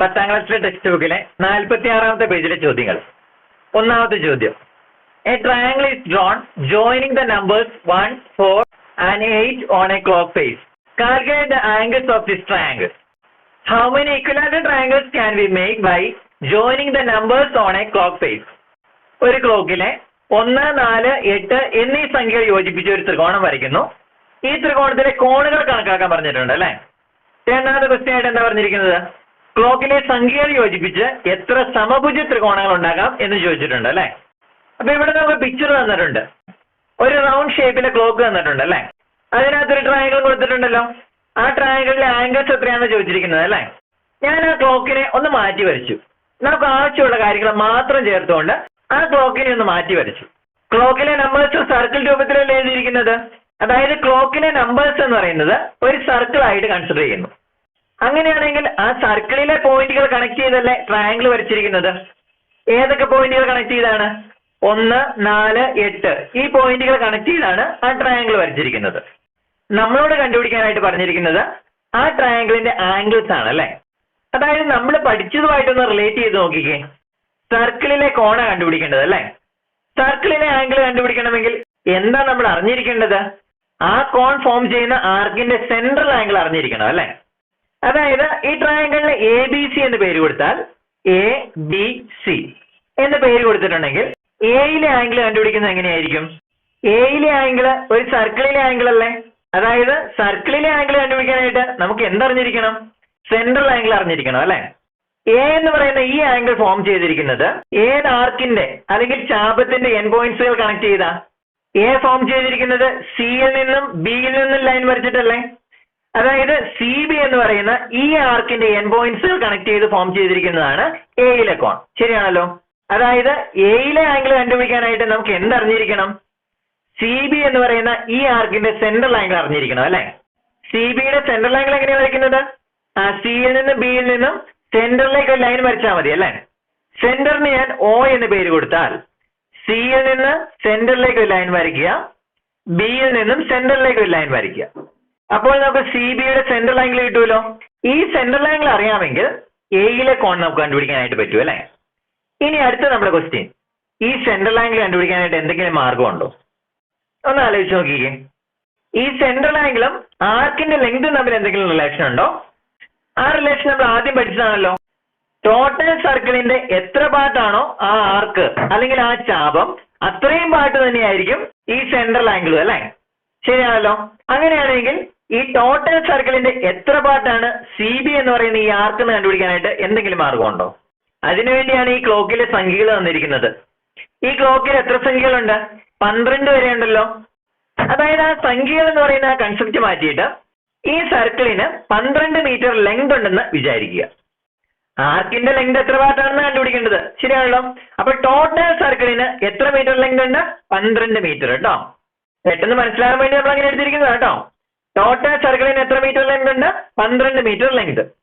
പത്താം ക്ലാസ്സിലെ ടെക്സ്റ്റ് ബുക്കിലെ നാൽപ്പത്തി ആറാമത്തെ പേജിലെ ചോദ്യങ്ങൾ. ഒന്നാമത്തെ ചോദ്യം. A triangle is drawn joining the numbers one four and eight on a clock face calculate the angles of this triangle how many equilateral triangles can be make by joining the numbers on a clock face ഒരു ക്ലോക്കിലെ ഒന്ന് നാല് എട്ട് എന്നീ സംഖ്യകൾ യോജിപ്പിച്ച് ഒരു ത്രികോണം വരയ്ക്കുന്നു. ഈ ത്രികോണത്തിലെ കോണുകൾ കണക്കാക്കാൻ പറഞ്ഞിട്ടുണ്ട് അല്ലേ? രണ്ടാമത്തെ ക്വസ്റ്റ്യൻ ആയിട്ട് എന്താ പറഞ്ഞിരിക്കുന്നത്? ക്ലോക്കിലെ സംഖ്യകൾ യോജിപ്പിച്ച് എത്ര സമഭുജ ത്രികോണങ്ങൾ ഉണ്ടാക്കാം എന്ന് ചോദിച്ചിട്ടുണ്ട് അല്ലെ? അപ്പൊ ഇവിടെ നമുക്ക് പിക്ചർ തന്നിട്ടുണ്ട്. ഒരു റൗണ്ട് ഷേപ്പിലെ ക്ലോക്ക് തന്നിട്ടുണ്ട് അല്ലെ? അതിനകത്ത് ഒരു ട്രയാങ്കിൾ കൊടുത്തിട്ടുണ്ടല്ലോ. ആ ട്രയാങ്കിളിലെ ആംഗിൾസ് എത്രയാണെന്ന് ചോദിച്ചിരിക്കുന്നത് അല്ലെ? ഞാൻ ആ ക്ലോക്കിനെ ഒന്ന് മാറ്റി വരച്ചു. നമുക്ക് ആവശ്യമുള്ള കാര്യങ്ങൾ മാത്രം ചേർത്തുകൊണ്ട് ആ ക്ലോക്കിനെ ഒന്ന് മാറ്റി വരച്ചു. ക്ലോക്കിലെ നമ്പേഴ്സ് സർക്കിൾ രൂപത്തിലല്ലേ എഴുതിയിരിക്കുന്നത്? അതായത് ക്ലോക്കിലെ നമ്പേഴ്സ് എന്ന് പറയുന്നത് ഒരു സർക്കിൾ ആയിട്ട് കൺസിഡർ ചെയ്യുന്നു. അങ്ങനെയാണെങ്കിൽ ആ സർക്കിളിലെ പോയിന്റുകൾ കണക്ട് ചെയ്തല്ലേ? ട്രയാങ്കിൾ വരച്ചിരിക്കുന്നത്. ഏതൊക്കെ പോയിന്റുകൾ കണക്ട് ചെയ്താണ്? ഒന്ന് നാല് എട്ട്. ഈ പോയിന്റുകൾ കണക്ട് ചെയ്താണ് ആ ട്രയാങ്കിൾ വരച്ചിരിക്കുന്നത്. നമ്മളോട് കണ്ടുപിടിക്കാനായിട്ട് പറഞ്ഞിരിക്കുന്നത് ആ ട്രയാങ്കിളിന്റെ ആംഗിൾസ് ആണ് അല്ലെ? അതായത് നമ്മൾ പഠിച്ചതുമായിട്ടൊന്ന് റിലേറ്റ് ചെയ്ത് നോക്കിക്കേ. സർക്കിളിലെ കോണ കണ്ടുപിടിക്കേണ്ടത് അല്ലെ? സർക്കിളിലെ ആംഗിൾ കണ്ടുപിടിക്കണമെങ്കിൽ എന്താ നമ്മൾ അറിഞ്ഞിരിക്കേണ്ടത്? ആ കോൺ ഫോം ചെയ്യുന്ന ആർക്കിന്റെ സെൻട്രൽ ആംഗിൾ അറിഞ്ഞിരിക്കണം അല്ലേ? അതായത് ഈ ട്രയാങ്കിളിന് എ ബി സി എന്ന് പേര് കൊടുത്താൽ എ ബി സി എന്ന് പേര് കൊടുത്തിട്ടുണ്ടെങ്കിൽ എയിലെ ആംഗിൾ കണ്ടുപിടിക്കുന്നത് എങ്ങനെയായിരിക്കും? എയിലെ ആംഗിൾ ഒരു സർക്കിളിലെ ആംഗിൾ അല്ലേ? അതായത് സർക്കിളിലെ ആംഗിൾ കണ്ടുപിടിക്കാനായിട്ട് നമുക്ക് എന്തറിഞ്ഞിരിക്കണം? സെൻട്രൽ ആംഗിൾ അറിഞ്ഞിരിക്കണം അല്ലേ? എ എന്ന് പറയുന്ന ഈ ആംഗിൾ ഫോം ചെയ്തിരിക്കുന്നത് ഏത് ആർക്കിന്റെ അല്ലെങ്കിൽ ചാപത്തിന്റെ എൻ പോയിന്റ്സുകൾ കണക്ട് ചെയ്താ? എ ഫോം ചെയ്തിരിക്കുന്നത് സിയിൽ നിന്നും ബിയിൽ നിന്നും ലൈൻ വരച്ചിട്ടല്ലേ? അതായത് സി ബി എന്ന് പറയുന്ന ഈ ആർക്കിന്റെ എൻ പോയിന്റ്സ് കണക്ട് ചെയ്ത് ഫോം ചെയ്തിരിക്കുന്നതാണ് എയിലെ കോൺ. ശരിയാണല്ലോ? അതായത് എയിലെ ആംഗിൾ കണ്ടുപിടിക്കാനായിട്ട് നമുക്ക് എന്തറിഞ്ഞിരിക്കണം? സി ബി എന്ന് പറയുന്ന ഈ ആർക്കിന്റെ സെൻട്രൽ ആംഗിൾ അറിഞ്ഞിരിക്കണം അല്ലെ? സി ബിയുടെ സെൻട്രൽ ആംഗിൾ എങ്ങനെയാണ് വരയ്ക്കുന്നത്? ആ സിയിൽ നിന്നും ബിയിൽ നിന്നും സെന്ററിലേക്ക് ഒരു ലൈൻ വരച്ചാൽ മതി അല്ലേ? സെന്ററിന് ഞാൻ ഒ എന്ന് പേര് കൊടുത്താൽ സിയിൽ നിന്ന് സെന്ററിലേക്ക് ഒരു ലൈൻ വരയ്ക്കുക ബിയിൽ നിന്നും സെന്ററിലേക്ക് ഒരു ലൈൻ വരയ്ക്കുക. അപ്പോൾ നമുക്ക് സി ബിയുടെ സെൻട്രൽ ആംഗിൾ കിട്ടുമല്ലോ. ഈ സെൻട്രൽ ആംഗിൾ അറിയാമെങ്കിൽ എയിലെ കോൺ നമുക്ക് കണ്ടുപിടിക്കാനായിട്ട് പറ്റും അല്ലേ? ഇനി അടുത്ത നമ്മുടെ ക്വസ്റ്റ്യൻ ഈ സെൻട്രൽ ആംഗിൾ കണ്ടുപിടിക്കാനായിട്ട് എന്തെങ്കിലും മാർഗമുണ്ടോ? ഒന്ന് ആലോചിച്ച് നോക്കിക്കേ. ഈ സെൻട്രൽ ആംഗിളും ആർക്കിന്റെ ലെങ്തും തമ്മിൽ എന്തെങ്കിലും റിലേഷൻ ഉണ്ടോ? ആ റിലേഷൻ നമ്മൾ ആദ്യം പഠിച്ചതാണല്ലോ. ടോട്ടൽ സർക്കിളിന്റെ എത്ര പാർട്ടാണോ ആ ആർക്ക് അല്ലെങ്കിൽ ആ ചാപം അത്രയും പാർട്ട് തന്നെയായിരിക്കും ഈ സെൻട്രൽ ആംഗിൾ അല്ലേ? ശരിയാണല്ലോ. അങ്ങനെയാണെങ്കിൽ ഈ ടോട്ടൽ സർക്കിളിന്റെ എത്ര പാർട്ടാണ് സി ബി എന്ന് പറയുന്ന ഈ ആർക്ക് കണ്ടുപിടിക്കാനായിട്ട് എന്തെങ്കിലും മാർഗമുണ്ടോ? അതിനുവേണ്ടിയാണ് ഈ ക്ലോക്കിലെ സംഖ്യകൾ തന്നിരിക്കുന്നത്. ഈ ക്ലോക്കിൽ എത്ര സംഖ്യകളുണ്ട്? പന്ത്രണ്ട് വരെ ഉണ്ടല്ലോ. അതായത് ആ സംഖ്യകൾ എന്ന് പറയുന്ന ആ കൺസെപ്റ്റ് മാറ്റിയിട്ട് ഈ സർക്കിളിന് പന്ത്രണ്ട് മീറ്റർ ലെങ്ത് ഉണ്ടെന്ന് വിചാരിക്കുക. ആർക്കിന്റെ ലെങ്ത് എത്ര പാർട്ടാണെന്ന് കണ്ടുപിടിക്കേണ്ടത്? ശരിയാണല്ലോ. അപ്പൊ ടോട്ടൽ സർക്കിളിന് എത്ര മീറ്റർ ലെങ്ത് ഉണ്ട്? പന്ത്രണ്ട് മീറ്റർ കേട്ടോ പെട്ടെന്ന് മനസ്സിലാകാൻ വേണ്ടി നമ്മൾ അങ്ങനെ എടുത്തിരിക്കുന്നത് കേട്ടോ ടോട്ടൽ സർക്കിളിന് എത്ര മീറ്റർ ലെങ്ത് ഉണ്ട്? പന്ത്രണ്ട് മീറ്റർ ലെങ്ത്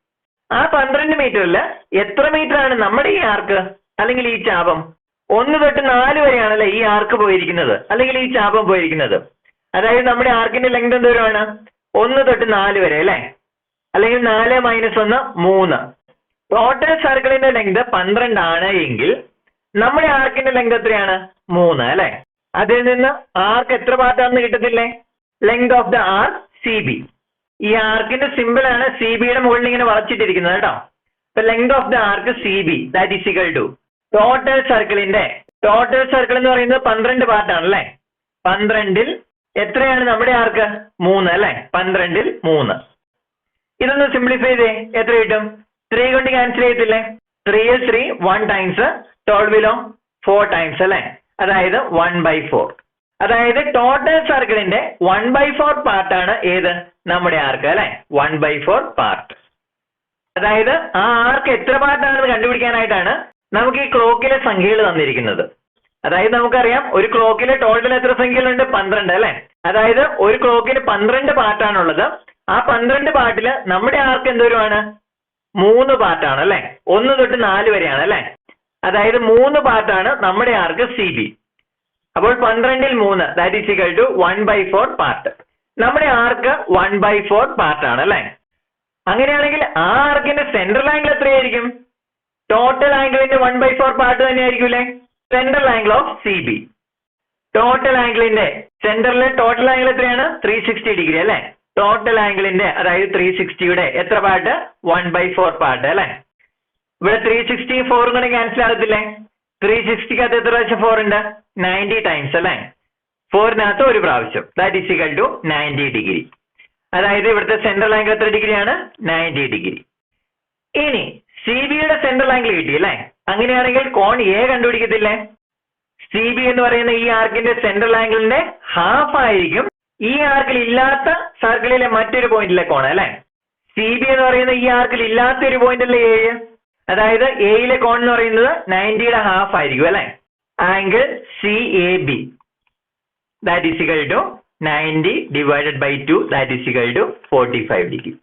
ആ പന്ത്രണ്ട് മീറ്ററിൽ എത്ര മീറ്റർ ആണ് നമ്മുടെ ഈ ആർക്ക് അല്ലെങ്കിൽ ഈ ചാപം? ഒന്ന് തൊട്ട് നാല് വരെയാണല്ലേ ഈ ആർക്ക് പോയിരിക്കുന്നത്. അല്ലെങ്കിൽ ഈ ചാപം പോയിരിക്കുന്നത്. അതായത് നമ്മുടെ ആർക്കിന്റെ ലെങ്ത് എന്തോരമാണ്? ഒന്ന് തൊട്ട് നാല് വരെ അല്ലേ? അല്ലെങ്കിൽ നാല് മൈനസ് ഒന്ന് മൂന്ന്. ടോട്ടൽ സർക്കിളിന്റെ ലെങ്ത് പന്ത്രണ്ട് ആണ് എങ്കിൽ നമ്മുടെ ആർക്കിന്റെ ലെങ്ത് എത്രയാണ്? മൂന്ന് അല്ലെ? അതിൽ നിന്ന് ആർക്ക് എത്ര പാർട്ടാണെന്ന് കിട്ടത്തില്ലേ? Length of the arc C B ഈ ആർക്കിന്റെ സിമ്പിൾ ആണ് സി ബിയുടെ മുകളിൽ ഇങ്ങനെ വളച്ചിട്ടിരിക്കുന്നത് കേട്ടോ. അപ്പൊ length of the arc C B that is equal to total സർക്കിളിന്റെ ടോട്ടൽ സർക്കിൾ എന്ന് പറയുന്നത് പന്ത്രണ്ട് പാർട്ടാണ് അല്ലേ? പന്ത്രണ്ടിൽ എത്രയാണ് നമ്മുടെ ആർക്ക് മൂന്ന് അല്ലെ? പന്ത്രണ്ടിൽ മൂന്ന്. ഇതൊന്ന് സിംപ്ലിഫൈ ചെയ്തേ എത്ര കിട്ടും? ത്രീ കൊണ്ട് ക്യാൻസൽ ചെയ്യത്തില്ലേ? ത്രീയിൽ ത്രീ വൺ ടൈംസ് ട്വൽവിലോ ഫോർ ടൈംസ് അല്ലെ? അതായത് വൺ ബൈ ഫോർ അതായത് ടോട്ടൽ സർക്കിളിന്റെ വൺ ബൈ ഫോർ പാർട്ടാണ് ഏത്? നമ്മുടെ ആർക്ക് അല്ലെ? വൺ ബൈ ഫോർ പാർട്ട് അതായത് ആ ആർക്ക് എത്ര പാർട്ടാണെന്ന് കണ്ടുപിടിക്കാനായിട്ടാണ് നമുക്ക് ഈ ക്ലോക്കിലെ സംഖ്യകൾ തന്നിരിക്കുന്നത്. അതായത് നമുക്കറിയാം ഒരു ക്ലോക്കിലെ ടോട്ടൽ എത്ര സംഖ്യകളുണ്ട്? പന്ത്രണ്ട് അല്ലെ? അതായത് ഒരു ക്ലോക്കിന് പന്ത്രണ്ട് പാർട്ടാണുള്ളത് ആ പന്ത്രണ്ട് പാർട്ടിൽ നമ്മുടെ ആർക്ക് എന്തോരമാണ് മൂന്ന് പാർട്ടാണ് അല്ലെ? ഒന്ന് തൊട്ട് നാല് വരെയാണ് അല്ലെ? അതായത് മൂന്ന് പാർട്ടാണ് നമ്മുടെ ആർക്ക് സി ബി അപ്പോൾ പന്ത്രണ്ടിൽ മൂന്ന്. That is equal to one by four part നമ്മുടെ arc one by four part ആണ് അല്ലെ? അങ്ങനെയാണെങ്കിൽ ആ ആർക്കിന്റെ സെൻട്രൽ ആംഗിൾ എത്രയായിരിക്കും? ടോട്ടൽ ആംഗിളിന്റെ വൺ ബൈ ഫോർ പാർട്ട് തന്നെയായിരിക്കും central angle of C B total ആംഗിളിന്റെ സെന്ററിലെ ടോട്ടൽ ആംഗിൾ എത്രയാണ്? ത്രീ സിക്സ്റ്റി ഡിഗ്രി അല്ലേ? ടോട്ടൽ ആംഗിളിന്റെ അതായത് ത്രീ സിക്സ്റ്റിയുടെ എത്ര പാർട്ട് വൺ ബൈ ഫോർ പാർട്ട് അല്ലേ? ഇവിടെ ത്രീ സിക്സ്റ്റി ഫോറും കൂടെ ക്യാൻസൽ ആകത്തില്ലേ? ത്രീ സിക്സ്റ്റിക്കകത്ത് എത്ര പ്രാവശ്യം ഫോർ ഉണ്ട്? നയന്റി ടൈംസ് അല്ലേ? ഫോറിനകത്ത് ഒരു പ്രാവശ്യം. That is equal to ninety degree അതായത് ഇവിടുത്തെ സെൻട്രൽ ആംഗിൾ എത്ര ഡിഗ്രിയാണ് നയന്റി ഡിഗ്രി ഇനി സി ബിയുടെ സെൻട്രൽ ആംഗിൾ കിട്ടി അല്ലേ? അങ്ങനെയാണെങ്കിൽ കോൺ എ കണ്ടുപിടിക്കത്തില്ലേ? സി ബി എന്ന് പറയുന്ന ഈ ആർക്കിന്റെ സെൻട്രൽ ആംഗിളിന്റെ ഹാഫ് ആയിരിക്കും ഈ ആർക്കിൽ ഇല്ലാത്ത സർക്കിളിലെ മറ്റൊരു പോയിന്റിലെ കോൺ അല്ലേ? സി ബി എന്ന് പറയുന്ന ഈ ആർക്കിൽ ഇല്ലാത്ത ഒരു പോയിന്റ് അല്ലേ ഏഴ് അതായത് എയിലെ കോൺ എന്ന് പറയുന്നത് നയന്റിയുടെ ഹാഫ് ആയിരിക്കും അല്ലെ? Angle C A B that is equal to ninety divided by two that is equal to forty five degree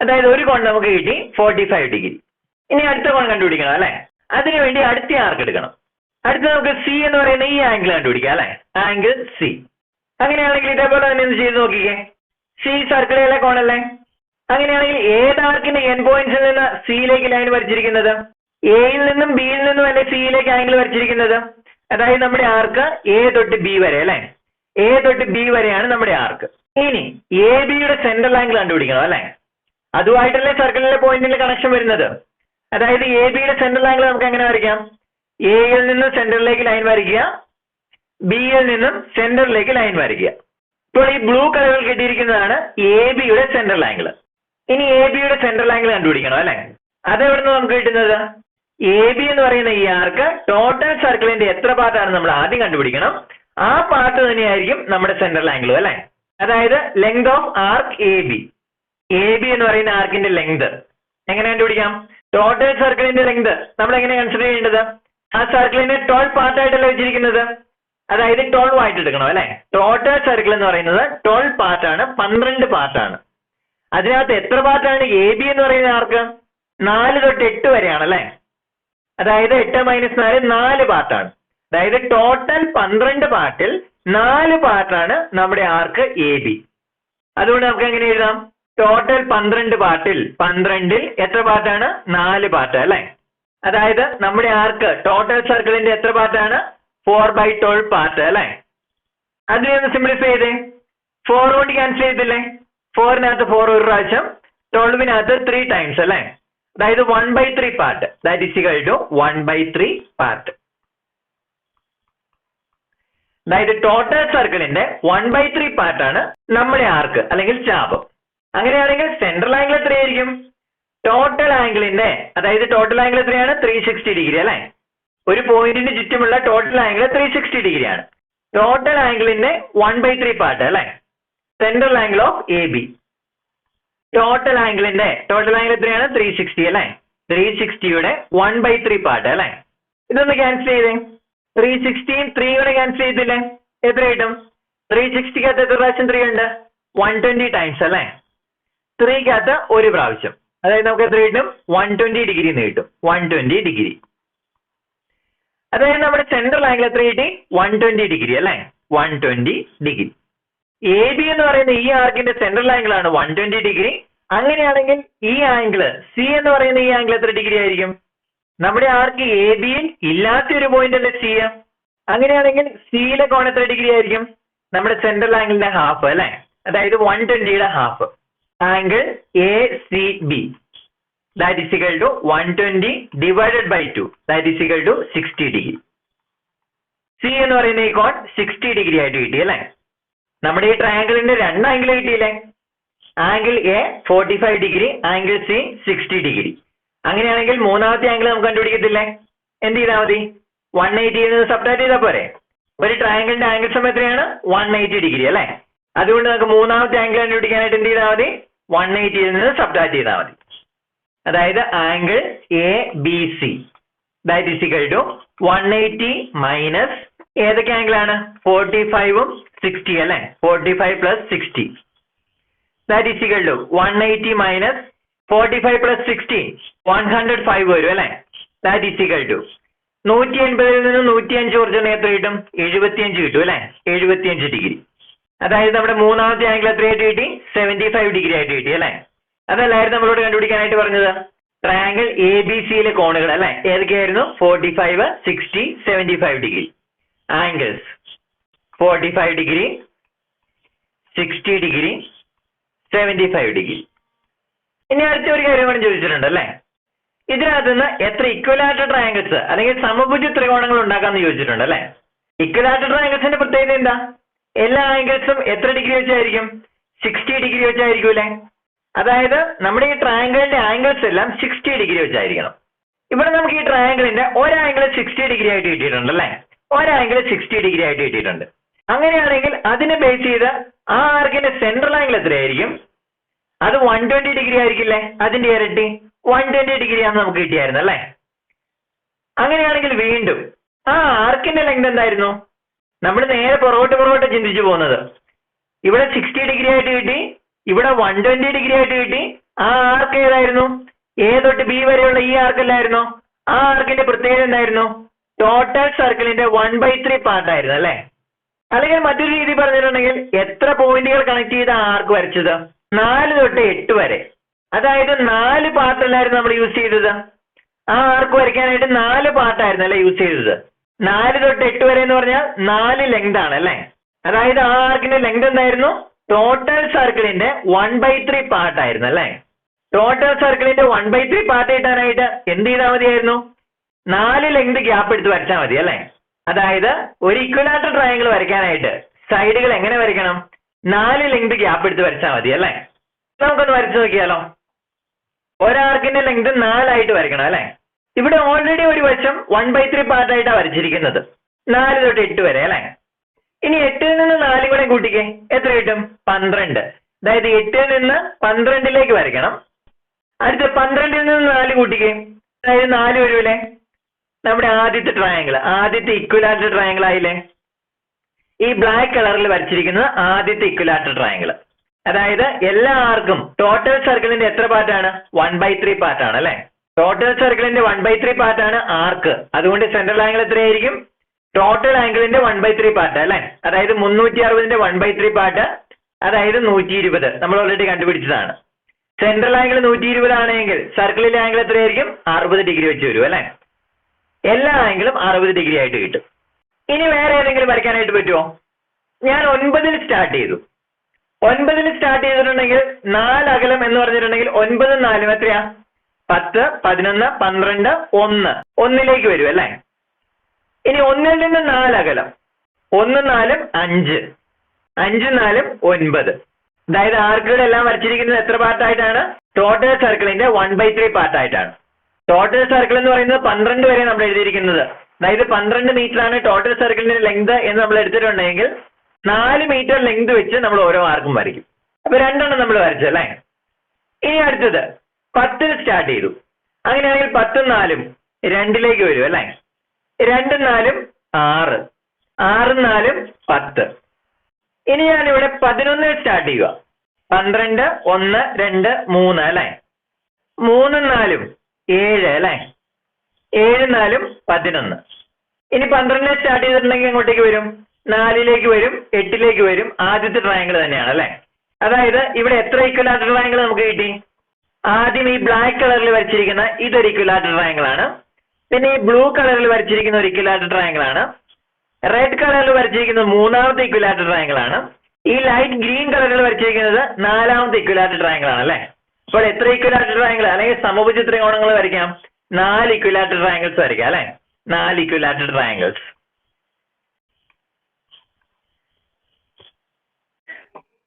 അതായത് ഒരു കോൺ നമുക്ക് കിട്ടി ഫോർട്ടി ഫൈവ് ഡിഗ്രി ഇനി അടുത്ത കോൺ കണ്ടുപിടിക്കണം അല്ലെ? അതിനുവേണ്ടി അടുത്ത ആർക്ക് എടുക്കണം. അടുത്ത നമുക്ക് സി എന്ന് പറയുന്ന ഈ ആംഗിൾ കണ്ടുപിടിക്കാം അല്ലെ? ആംഗിൾ സി അങ്ങനെയാണെങ്കിൽ ഇതേപോലെ തന്നെ ഒന്ന് ചെയ്ത് നോക്കിക്കേ? സി സർക്കിളിലെ കോണല്ലേ അങ്ങനെയാണെങ്കിൽ ഏത് എൻ പോയിന്റ്സിൽ നിന്ന് സിയിലേക്ക് ലൈൻ വരച്ചിരിക്കുന്നത്? എയിൽ നിന്നും ബിയിൽ നിന്നും അല്ലെ സിയിലേക്ക് ആംഗിൾ വരച്ചിരിക്കുന്നത്? അതായത് നമ്മുടെ ആർക്ക്? എ തൊട്ട് ബി വരെ അല്ലെ? എ തൊട്ട് ബി വരെയാണ് നമ്മുടെ ആർക്ക്. ഇനി എ ബിയുടെ സെൻട്രൽ ആംഗിൾ കണ്ടുപിടിക്കണം അല്ലെ? അതുമായിട്ടല്ലേ സർക്കിളിലെ പോയിന്റിൽ കണക്ഷൻ വരുന്നത്. അതായത് എ ബിയുടെ സെൻട്രൽ ആംഗിൾ നമുക്ക് എങ്ങനെ വരയ്ക്കാം? എയിൽ നിന്നും സെന്ററിലേക്ക് ലൈൻ വരയ്ക്കുക. ബിയിൽ നിന്നും സെന്ററിലേക്ക് ലൈൻ വരയ്ക്കുക. ഇപ്പോൾ ഈ ബ്ലൂ കളറിൽ കിട്ടിയിരിക്കുന്നതാണ് എ ബിയുടെ സെൻട്രൽ ആംഗിൾ ഇനി എ ബിയുടെ സെൻട്രൽ ആംഗിൾ കണ്ടുപിടിക്കണം അല്ലെ? അതെവിടുന്ന് നമുക്ക് കിട്ടുന്നത്? എ ബി എന്ന് പറയുന്ന ഈ ആർക്ക് ടോട്ടൽ സർക്കിളിന്റെ എത്ര പാർട്ടാണ് നമ്മൾ ആദ്യം കണ്ടുപിടിക്കണം? ആ പാർട്ട് തന്നെയായിരിക്കും നമ്മുടെ സെൻട്രൽ ആംഗിൾ അല്ലെ? അതായത് length of arc A B A B എന്ന് പറയുന്ന ആർക്കിന്റെ ലെങ്ത് എങ്ങനെ കണ്ടുപിടിക്കാം? ടോട്ടൽ സർക്കിളിന്റെ ലെങ്ത് നമ്മൾ എങ്ങനെ കൺസിഡർ ചെയ്യേണ്ടത്? ആ സർക്കിളിനെ ട്വൽവ് പാർട്ടായിട്ടല്ല വെച്ചിരിക്കുന്നത്? അതായത് ട്വൽവ് ആയിട്ട് എടുക്കണം അല്ലെ? ടോട്ടൽ സർക്കിൾ എന്ന് പറയുന്നത് ട്വൽവ് പാർട്ടാണ് പന്ത്രണ്ട് പാർട്ടാണ് അതിനകത്ത് എത്ര പാർട്ടാണ്? എ ബി എന്ന് പറയുന്നത് ആർക്ക്? നാല് തൊട്ട് എട്ട് വരെയാണ് അല്ലെ? അതായത് എട്ട് മൈനസ് നാല് നാല് പാർട്ടാണ്. അതായത് ടോട്ടൽ പന്ത്രണ്ട് പാർട്ടിൽ നാല് പാർട്ടാണ് നമ്മുടെ ആർക്ക്? എ ബി അതുകൊണ്ട് നമുക്ക് എങ്ങനെ എഴുതാം? ടോട്ടൽ പന്ത്രണ്ട് പാർട്ടിൽ പന്ത്രണ്ടിൽ എത്ര പാർട്ടാണ്? നാല് പാർട്ട് അല്ലെ? അതായത് നമ്മുടെ ആർക്ക്? ടോട്ടൽ സർക്കിളിന്റെ എത്ര പാർട്ടാണ്? ഫോർ ബൈ ട്വൽവ് പാർട്ട് അല്ലെ? അതിനെ ഒന്ന് സിംപ്ലിഫൈ ചെയ്തേ. ഫോർ കൊണ്ട് ക്യാൻസൽ ചെയ്തില്ലേ? ഫോറിനകത്ത് ഫോർ ഒരു പ്രാവശ്യം ട്വൽവിനകത്ത് ത്രീ ടൈംസ് അല്ലെ? അതായത് one by three part that is equal to one by three part അതായത് ടോട്ടൽ സർക്കിളിന്റെ വൺ ബൈ ത്രീ പാർട്ടാണ് നമ്മുടെ ആർക്ക് അല്ലെങ്കിൽ ചാപം. അങ്ങനെയാണെങ്കിൽ സെൻട്രൽ ആംഗിൾ എത്രയായിരിക്കും? ടോട്ടൽ ആംഗിളിന്റെ അതായത് ടോട്ടൽ ആംഗിൾ എത്രയാണ്? ത്രീ സിക്സ്റ്റി ഡിഗ്രി അല്ലെ? ഒരു പോയിന്റിന് ചുറ്റുമുള്ള total angle three sixty degree ആണ്. ടോട്ടൽ ആംഗിളിന്റെ വൺ ബൈ ത്രീ പാർട്ട് അല്ലെ? Central angle of A B total ആംഗിളിന്റെ total angle എത്രയാണ്? ത്രീ സിക്സ്റ്റി അല്ലെ? ത്രീ സിക്സ്റ്റിയുടെ വൺ ബൈ ത്രീ പാർട്ട് അല്ലെ? ഇതൊന്ന് ക്യാൻസൽ ചെയ്തേ. ത്രീ സിക്സ്റ്റിയും ത്രീ കൂടെ ക്യാൻസൽ ചെയ്തില്ലേ? എത്ര കിട്ടും? ത്രീ സിക്സ്റ്റിക്കകത്ത് എത്ര പ്രാവശ്യം ത്രീ ഉണ്ട്? വൺ ട്വന്റി ടൈംസ് അല്ലേ? ത്രീക്കകത്ത് ഒരു പ്രാവശ്യം. അതായത് നമുക്ക് എത്ര കിട്ടും? വൺ ട്വന്റി ഡിഗ്രി എന്ന് കിട്ടും. വൺ ട്വന്റി ഡിഗ്രി അതായത് നമ്മുടെ സെൻട്രൽ ആംഗിൾ എത്ര കിട്ടി? വൺ ട്വന്റി ഡിഗ്രി അല്ലേ? One twenty degree A B എന്ന് പറയുന്ന ഈ ആർക്കിന്റെ സെൻട്രൽ ആംഗിൾ ആണ് വൺ ട്വന്റി ഡിഗ്രി അങ്ങനെയാണെങ്കിൽ ഈ ആംഗിൾ സി എന്ന് പറയുന്ന ഈ ആംഗിൾ എത്ര ഡിഗ്രി ആയിരിക്കും? നമ്മുടെ ആർക്ക് എ ബിയിൽ ഇല്ലാത്ത ഒരു പോയിന്റ് അല്ലേ സി അങ്ങനെയാണെങ്കിൽ സിയിലെ കോൺ എത്ര ഡിഗ്രി ആയിരിക്കും? നമ്മുടെ സെൻട്രൽ ആംഗിളിന്റെ ഹാഫ് അല്ലെ? അതായത് one ട്വന്റിയുടെ half angle A C B that is equal to one twenty divided by two that is equal to sixty degree C എന്ന് പറയുന്ന ഈ കോൺ സിക്സ്റ്റി ഡിഗ്രി ആയിട്ട് കിട്ടി അല്ലേ? നമ്മുടെ ഈ ട്രയാങ്കിളിന്റെ രണ്ട് ആംഗിൾ കിട്ടിയില്ലേ? Angle A forty five degree angle C sixty degree അങ്ങനെയാണെങ്കിൽ മൂന്നാമത്തെ ആംഗിൾ നമുക്ക് കണ്ടുപിടിക്കത്തില്ലേ? എന്ത് ചെയ്താൽ മതി? വൺ നിന്ന് സബ്ട്രാക്ട് ചെയ്താൽ പോരെ. ഒരു ട്രയാങ്കിളിന്റെ ആംഗിൾ സമയം എത്രയാണ്? വൺ എയ്റ്റി ഡിഗ്രി അല്ലേ? അതുകൊണ്ട് നമുക്ക് മൂന്നാമത്തെ ആംഗിൾ കണ്ടുപിടിക്കാനായിട്ട് എന്ത് ചെയ്താൽ മതി? വൺ എയ്റ്റിയിൽ നിന്ന് സബ്ട്രാക്ട് ചെയ്താൽ മതി. അതായത് angle A B C that is equal to one eighty minus ഏതൊക്കെ ആംഗിൾ ആണ്? ഫോർട്ടി ഫൈവും സിക്സ്റ്റി അല്ലെ? Forty five plus sixty that is equal to one eighty minus forty five plus sixty one hundred five വരും അല്ലെ? That is equal to നൂറ്റി എൺപതിൽ നിന്ന് നൂറ്റി അഞ്ച് കുറച്ചാൽ എത്ര കിട്ടും. എഴുപത്തിയഞ്ച് കിട്ടും അല്ലെ? എഴുപത്തിയഞ്ച് ഡിഗ്രി. അതായത് നമ്മുടെ മൂന്നാമത്തെ ആംഗിൾ എത്രയായിട്ട് കിട്ടി? സെവന്റി ഫൈവ് ഡിഗ്രി ആയിട്ട് കിട്ടി അല്ലെ? അതല്ലായിരുന്നു നമ്മളോട് കണ്ടുപിടിക്കാനായിട്ട് പറഞ്ഞത്. ട്രയാങ്കിൾ എ ബി സിയിലെ കോണുകൾ അല്ലെ? ഏതൊക്കെയായിരുന്നു? Forty five sixty seventy five degree. Angles forty five degree sixty degree seventy five degree ഇനി അടുത്ത ഒരു കാര്യം കൂടി ചോദിച്ചിട്ടുണ്ട് അല്ലേ? ഇതിനകത്ത് നിന്ന് എത്ര ഇക്വലാറ്റർ ട്രയാങ്കിൾസ് അല്ലെങ്കിൽ സമഭുജ ത്രികോണങ്ങൾ ഉണ്ടാക്കാന്ന് ചോദിച്ചിട്ടുണ്ട് അല്ലേ? ഇക്വലാറ്റർ ട്രയാങ്കിൾസിന്റെ പ്രത്യേകത എന്താ? എല്ലാ ആംഗിൾസും എത്ര ഡിഗ്രി വെച്ചായിരിക്കും? സിക്സ്റ്റി ഡിഗ്രി വെച്ചായിരിക്കും അല്ലേ? അതായത് നമ്മുടെ ഈ ട്രയാങ്കിളിന്റെ ആംഗിൾസ് എല്ലാം സിക്സ്റ്റി ഡിഗ്രി വെച്ചായിരിക്കണം. ഇവിടെ നമുക്ക് ഈ ട്രയാങ്കിളിന്റെ ഒരാംഗിൾ സിക്സ്റ്റി ഡിഗ്രി ആയിട്ട് കിട്ടിയിട്ടുണ്ട് അല്ലേ? ഒരാംഗിൾ സിക്സ്റ്റി ഡിഗ്രി ആയിട്ട് കിട്ടിയിട്ടുണ്ട്. അങ്ങനെയാണെങ്കിൽ അതിനെ ബേസ് ചെയ്ത് ആ ആർക്കിന്റെ സെൻട്രൽ ആംഗിൾ എത്രയായിരിക്കും അത് വൺ ട്വന്റി ഡിഗ്രി ആയിരിക്കില്ലേ? അതിന്റെ ഇരട്ടി വൺ ട്വന്റി ഡിഗ്രി ആണ് നമുക്ക് കിട്ടിയായിരുന്നു അല്ലേ? അങ്ങനെയാണെങ്കിൽ വീണ്ടും ആ ആർക്കിന്റെ ലെങ്ത് എന്തായിരുന്നു? നമ്മൾ നേരെ പുറകോട്ട് പുറകോട്ട് ചിന്തിച്ചു പോകുന്നത്. ഇവിടെ സിക്സ്റ്റി ഡിഗ്രി ആയിട്ട് കിട്ടി ഇവിടെ വൺ ട്വന്റി ഡിഗ്രി ആയിട്ട് കിട്ടി. ആ ആർക്ക് ഏതായിരുന്നു? എ തൊട്ട് ബി വരെയുള്ള ഈ ആർക്കല്ലായിരുന്നു ആ ആർക്കിന്റെ പ്രത്യേകത എന്തായിരുന്നു? ടോട്ടൽ സർക്കിളിന്റെ വൺ ബൈ ത്രീ പാർട്ടായിരുന്നു അല്ലേ? അല്ലെങ്കിൽ മറ്റൊരു രീതി പറഞ്ഞിട്ടുണ്ടെങ്കിൽ എത്ര പോയിന്റുകൾ കണക്ട് ചെയ്ത ആർക്ക് വരച്ചത്? നാല് തൊട്ട് എട്ട് വരെ. അതായത് നാല് പാർട്ടല്ലായിരുന്നു നമ്മൾ യൂസ് ചെയ്തത്. ആ ആർക്ക് വരയ്ക്കാനായിട്ട് നാല് പാർട്ടായിരുന്നു അല്ലേ യൂസ് ചെയ്തത്? നാല് തൊട്ട് എട്ട് വരെ എന്ന് പറഞ്ഞാൽ നാല് ലെങ്ത് ആണ് അല്ലേ? അതായത് ആ ആർക്കിന്റെ ലെങ്ത് എന്തായിരുന്നു? ടോട്ടൽ സർക്കിളിന്റെ വൺ ബൈ ത്രീ പാർട്ടായിരുന്നു അല്ലേ? ടോട്ടൽ സർക്കിളിന്റെ വൺ ബൈ ത്രീ പാർട്ട് കിട്ടാനായിട്ട് എന്ത് ചെയ്താൽ മതിയായിരുന്നു? നാല് ലെങ്ത് ഗ്യാപ്പ് എടുത്ത് വരച്ചാൽ മതി അല്ലേ? അതായത് ഒരു ഇക്വലാറ്റർ ട്രയാങ്കിൾ വരയ്ക്കാനായിട്ട് സൈഡുകൾ എങ്ങനെ വരയ്ക്കണം? നാല് ലെങ്ത് ഗ്യാപ്പ് എടുത്ത് വരച്ചാൽ മതി അല്ലേ? നമുക്കൊന്ന് വരച്ചു നോക്കിയാലോ? ഒരാർക്കിന്റെ ലെങ്ത് നാലായിട്ട് വരയ്ക്കണം അല്ലേ? ഇവിടെ ഓൾറെഡി ഒരു വശം വൺ ബൈ ത്രീ പാർട്ടായിട്ടാണ് വരച്ചിരിക്കുന്നത്. നാല് തൊട്ട് എട്ട് വരെ അല്ലേ? ഇനി എട്ടിൽ നിന്ന് നാല് കൂടെ കൂട്ടിക്കേ. എത്ര കിട്ടും? പന്ത്രണ്ട്. അതായത് എട്ടിൽ നിന്ന് പന്ത്രണ്ടിലേക്ക് വരയ്ക്കണം. അടുത്ത പന്ത്രണ്ടിൽ നിന്ന് നാല് കൂട്ടിക്കേ. അതായത് നാല് വരൂലേ നമ്മുടെ ആദ്യത്തെ ട്രയാങ്കിൾ ആദ്യത്തെ ഇക്വലാറ്റർ ട്രയാങ്കിൾ ആയില്ലേ? ഈ ബ്ലാക്ക് കളറിൽ വരച്ചിരിക്കുന്നത് ആദ്യത്തെ ഇക്വലാറ്റർ ട്രയാങ്കിൾ അതായത് എല്ലാവർക്കും ടോട്ടൽ സർക്കിളിന്റെ എത്ര പാർട്ടാണ് വൺ ബൈ ത്രീ പാർട്ടാണ് അല്ലെ? ടോട്ടൽ സർക്കിളിന്റെ വൺ ബൈ ത്രീ പാർട്ടാണ് ആർക്ക് അതുകൊണ്ട് സെൻട്രൽ ആംഗിൾ എത്രയായിരിക്കും? ടോട്ടൽ ആംഗിളിന്റെ വൺ ബൈ ത്രീ പാർട്ട് അല്ലെ? അതായത് മുന്നൂറ്റി അറുപതിന്റെ വൺ ബൈ ത്രീ പാർട്ട് അതായത് നൂറ്റി ഇരുപത് നമ്മൾ ഓൾറെഡി കണ്ടുപിടിച്ചതാണ്. സെൻട്രൽ ആംഗിൾ നൂറ്റി ഇരുപതാണെങ്കിൽ സർക്കിളിലെ ആംഗിൾ എത്രയായിരിക്കും? അറുപത് ഡിഗ്രി വെച്ച് വരും അല്ലെ? എല്ലാ ആംഗിളും അറുപത് ഡിഗ്രി ആയിട്ട് കിട്ടും. ഇനി വേറെ ഏതെങ്കിലും വരയ്ക്കാനായിട്ട് പറ്റുമോ ഞാൻ ഒൻപതിൽ സ്റ്റാർട്ട് ചെയ്തു. ഒൻപതിൽ സ്റ്റാർട്ട് ചെയ്തിട്ടുണ്ടെങ്കിൽ നാല് അകലം എന്ന് പറഞ്ഞിട്ടുണ്ടെങ്കിൽ ഒൻപതും നാലും എത്രയാ? പത്ത് പതിനൊന്ന് പന്ത്രണ്ട് ഒന്ന്. ഒന്നിലേക്ക് വരും അല്ലേ? ഇനി ഒന്നിൽ നിന്ന് നാല് അകലം. ഒന്ന് നാലും അഞ്ച്. അഞ്ച് നാലും ഒൻപത്. അതായത് ആർക്കുകളെല്ലാം വരച്ചിരിക്കുന്നത് എത്ര പാർട്ടായിട്ടാണ് ടോട്ടൽ സർക്കിളിന്റെ വൺ ബൈ ത്രീ പാർട്ടായിട്ടാണ് ടോട്ടൽ സർക്കിൾ എന്ന് പറയുന്നത് പന്ത്രണ്ട് വരെ നമ്മൾ എഴുതിയിരിക്കുന്നത്. അതായത് പന്ത്രണ്ട് മീറ്റർ ആണ് ടോട്ടൽ സർക്കിളിന്റെ ലെങ്ത് എന്ന് നമ്മൾ എടുത്തിട്ടുണ്ടെങ്കിൽ നാല് മീറ്റർ ലെങ്ത് വെച്ച് നമ്മൾ ഓരോ മാർക്കും വരയ്ക്കും. അപ്പൊ രണ്ടെണ്ണം നമ്മൾ വരച്ചു അല്ലേ? ഇനി അടുത്തത് പത്തിൽ സ്റ്റാർട്ട് ചെയ്തു. അങ്ങനെയാണെങ്കിൽ പത്തും നാലും രണ്ടിലേക്ക് വരും അല്ലേ? രണ്ടും നാലും ആറ്. ആറും നാലും പത്ത്. ഇനി ഞാൻ ഇവിടെ പതിനൊന്നിൽ സ്റ്റാർട്ട് ചെയ്യുക. പന്ത്രണ്ട് ഒന്ന് രണ്ട് മൂന്ന് അല്ലേ? മൂന്നും നാലും ഏഴ് അല്ലേ? ഏഴ് നാലും പതിനൊന്ന്. ഇനി പന്ത്രണ്ടിനെ സ്റ്റാർട്ട് ചെയ്തിട്ടുണ്ടെങ്കിൽ എങ്ങോട്ടേക്ക് വരും? നാലിലേക്ക് വരും എട്ടിലേക്ക് വരും. ആദ്യത്തെ ട്രയാങ്കിൾ തന്നെയാണ് അല്ലേ? അതായത് ഇവിടെ എത്ര ഇക്വലാറ്റർ ട്രയാങ്കിൾ നമുക്ക് കിട്ടി? ആദ്യം ഈ ബ്ലാക്ക് കളറിൽ വരച്ചിരിക്കുന്ന ഇതൊരു ഇക്വലാറ്റർ ട്രയാങ്കിൾ ആണ്. പിന്നെ ഈ ബ്ലൂ കളറിൽ വരച്ചിരിക്കുന്ന ഒരു ഇക്വലാറ്റർ ട്രയാങ്കിൾ ആണ്. റെഡ് കളറിൽ വരച്ചിരിക്കുന്നത് മൂന്നാമത്തെ ഇക്വലാറ്റർ ട്രയാങ്കിൾ ആണ്. ഈ ലൈറ്റ് ഗ്രീൻ കളറിൽ വരച്ചിരിക്കുന്നത് നാലാമത്തെ ഇക്വലാറ്റർ ട്രയാങ്കിൾ ആണ് അല്ലേ? അപ്പോൾ എത്ര ഇക്വലാറ്റർ ട്രയാങ്കിൾ അല്ലെങ്കിൽ സമഭുജ ത്രികോണങ്ങൾ വരയ്ക്കാം. നാല് ഇക്വലാറ്റർ ട്രയാങ്കിൾസ് വരയ്ക്കാം അല്ലെ? നാല് ഇക്വലാറ്റർ ട്രയാങ്കിൾസ്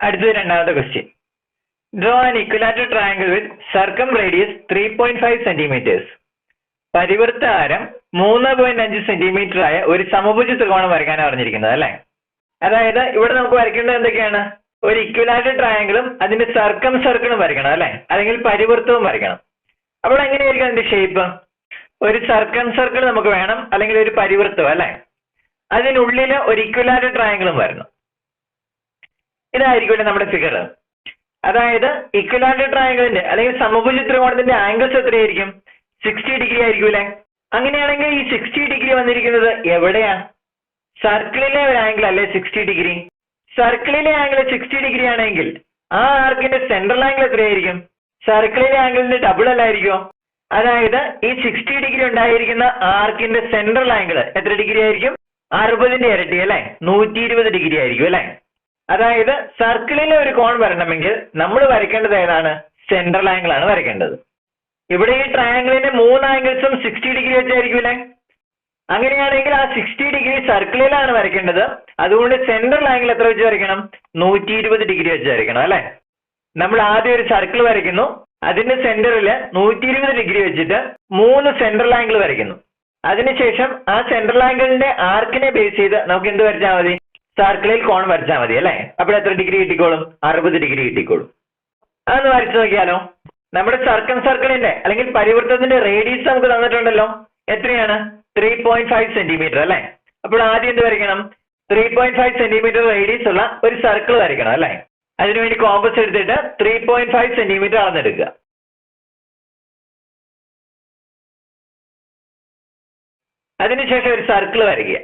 അടുത്തത് രണ്ടാമത്തെ question draw an equilateral triangle with circum radius three point five centimetres പരിവൃത്ത ആരം മൂന്ന് പോയിന്റ് അഞ്ച് സെന്റിമീറ്റർ ആയ ഒരു സമഭുജ ത്രികോണം വരയ്ക്കാനാണ് പറഞ്ഞിരിക്കുന്നത് അല്ലെ? അതായത് ഇവിടെ നമുക്ക് വരയ്ക്കേണ്ടത് എന്തൊക്കെയാണ്? ഒരു ഇക്വലാൻഡ് ട്രയാങ്കിളും അതിന്റെ സർക്കം സർക്കിളും വരയ്ക്കണം അല്ലെ? അല്ലെങ്കിൽ പരിവൃത്തവും വരയ്ക്കണം. അപ്പോൾ എങ്ങനെയായിരിക്കും അതിന്റെ ഷേപ്പ് ഒരു സർക്കം സർക്കിൾ നമുക്ക് വേണം അല്ലെങ്കിൽ ഒരു പരിവൃത്തം അല്ലെ? അതിനുള്ളിൽ ഒരു ഇക്വലാൻഡ് ട്രയാങ്കിളും വരണം. ഇതായിരിക്കും നമ്മുടെ ഫിഗർ അതായത് ഇക്വലാൻഡ് ട്രയാങ്കിളിന്റെ അല്ലെങ്കിൽ സമഭുജ ത്രികോണത്തിന്റെ ആംഗിൾസ് എത്രയായിരിക്കും? സിക്സ്റ്റി ഡിഗ്രി ആയിരിക്കും അല്ലെ? അങ്ങനെയാണെങ്കിൽ ഈ സിക്സ്റ്റി ഡിഗ്രി വന്നിരിക്കുന്നത് എവിടെയാ? സർക്കിളിലെ ഒരു ആംഗിൾ അല്ലേ സിക്സ്റ്റി ഡിഗ്രി സർക്കിളിലെ ആംഗിൾ സിക്സ്റ്റി ഡിഗ്രി ആണെങ്കിൽ ആ ആർക്കിന്റെ സെൻട്രൽ ആംഗിൾ എത്രയായിരിക്കും? സർക്കിളിലെ ആംഗിളിന്റെ ഡബിൾ അല്ലായിരിക്കും? അതായത് ഈ സിക്സ്റ്റി ഡിഗ്രി ഉണ്ടായിരിക്കുന്ന ആർക്കിന്റെ സെൻട്രൽ ആംഗിൾ എത്ര ഡിഗ്രി ആയിരിക്കും? അറുപതിന്റെ ഇരട്ടി അല്ലെ? നൂറ്റി ഇരുപത് ഡിഗ്രി ആയിരിക്കും അല്ലെ? അതായത് സർക്കിളിലെ ഒരു കോൺ വരണമെങ്കിൽ നമ്മൾ വരയ്ക്കേണ്ടത് ഏതാണ്? സെൻട്രൽ ആംഗിൾ ആണ് വരയ്ക്കേണ്ടത്. ഇവിടെ ഈ ട്രയാംഗിളിന്റെ മൂന്ന് ആംഗിൾസും സിക്സ്റ്റി ഡിഗ്രി വെച്ചായിരിക്കും അല്ലെ? അങ്ങനെയാണെങ്കിൽ ആ സിക്സ്റ്റി ഡിഗ്രി സർക്കിളിലാണ് വരയ്ക്കേണ്ടത്. അതുകൊണ്ട് സെൻട്രൽ ആംഗിൾ എത്ര വെച്ച് വരയ്ക്കണം? നൂറ്റി ഇരുപത് ഡിഗ്രി വെച്ച് വരയ്ക്കണം അല്ലെ? നമ്മൾ ആദ്യം ഒരു സർക്കിൾ വരയ്ക്കുന്നു. അതിന്റെ സെന്ററിൽ നൂറ്റി ഇരുപത് ഡിഗ്രി വെച്ചിട്ട് മൂന്ന് സെൻട്രൽ ആംഗിൾ വരയ്ക്കുന്നു. അതിനുശേഷം ആ സെൻട്രൽ ആംഗിളിന്റെ ആർക്കിനെ ബേസ് ചെയ്ത് നമുക്ക് എന്ത് വരച്ചാൽ മതി? സർക്കിളിൽ കോൺ വരച്ചാൽ മതി അല്ലെ? അപ്പോൾ എത്ര ഡിഗ്രി കിട്ടിക്കോളും? അറുപത് ഡിഗ്രി കിട്ടിക്കോളും. അതൊന്ന് വരച്ചു നോക്കിയാലോ? നമ്മുടെ സർക്കിൾ സർക്കിളിന്റെ അല്ലെങ്കിൽ പരിവൃത്തത്തിന്റെ റേഡിയസ് നമുക്ക് തന്നിട്ടുണ്ടല്ലോ. എത്രയാണ്? ത്രീ പോയിന്റ് ഫൈവ് സെന്റിമീറ്റർ അല്ലെ? അപ്പോൾ ആദ്യം എന്ത് വരയ്ക്കണം? Three point five centimetre radius ഉള്ള ഒരു സർക്കിൾ വരയ്ക്കണം അല്ലെ? അതിനുവേണ്ടി കോമ്പസ് എടുത്തിട്ട് ത്രീ പോയിന്റ് ഫൈവ് സെന്റിമീറ്റർ അളന്നെടുക്കുക അതിനുശേഷം ഒരു സർക്കിൾ വരയ്ക്കുക.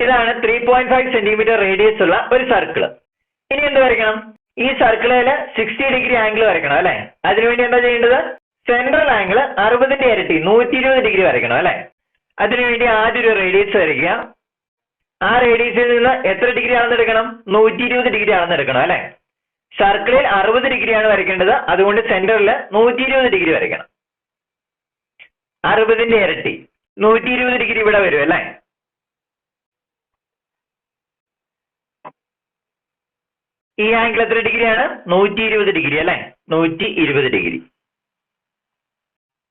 ഇതാണ് three point five centimetre radius ഉള്ള ഒരു സർക്കിൾ ഇനി എന്ത് വരയ്ക്കണം? ഈ സർക്കിളിൽ സിക്സ്റ്റി ഡിഗ്രി ആംഗിൾ വരയ്ക്കണം അല്ലേ? അതിനുവേണ്ടി എന്താ ചെയ്യേണ്ടത്? സെൻട്രൽ ആംഗിൾ അറുപതിന്റെ ഇരട്ടി നൂറ്റി ഇരുപത് ഡിഗ്രി വരയ്ക്കണം അല്ലേ? അതിനുവേണ്ടി ആദ്യം ഒരു റേഡിയസ് വരയ്ക്കുക. ആ റേഡിയസിൽ നിന്ന് എത്ര ഡിഗ്രി അളന്നെടുക്കണം നൂറ്റി ഇരുപത് ഡിഗ്രി അളന്നെടുക്കണം അല്ലേ? സർക്കിളിൽ അറുപത് ഡിഗ്രിയാണ് വരയ്ക്കേണ്ടത്. അതുകൊണ്ട് സെന്ററിൽ നൂറ്റി ഇരുപത് ഡിഗ്രി വരയ്ക്കണം. അറുപതിന്റെ ഇരട്ടി നൂറ്റി ഇരുപത് ഡിഗ്രി ഇവിടെ വരും അല്ലേ? ഈ ആംഗിൾ എത്ര ഡിഗ്രിയാണ് നൂറ്റി ഇരുപത് ഡിഗ്രി അല്ലെ? നൂറ്റി ഇരുപത് ഡിഗ്രി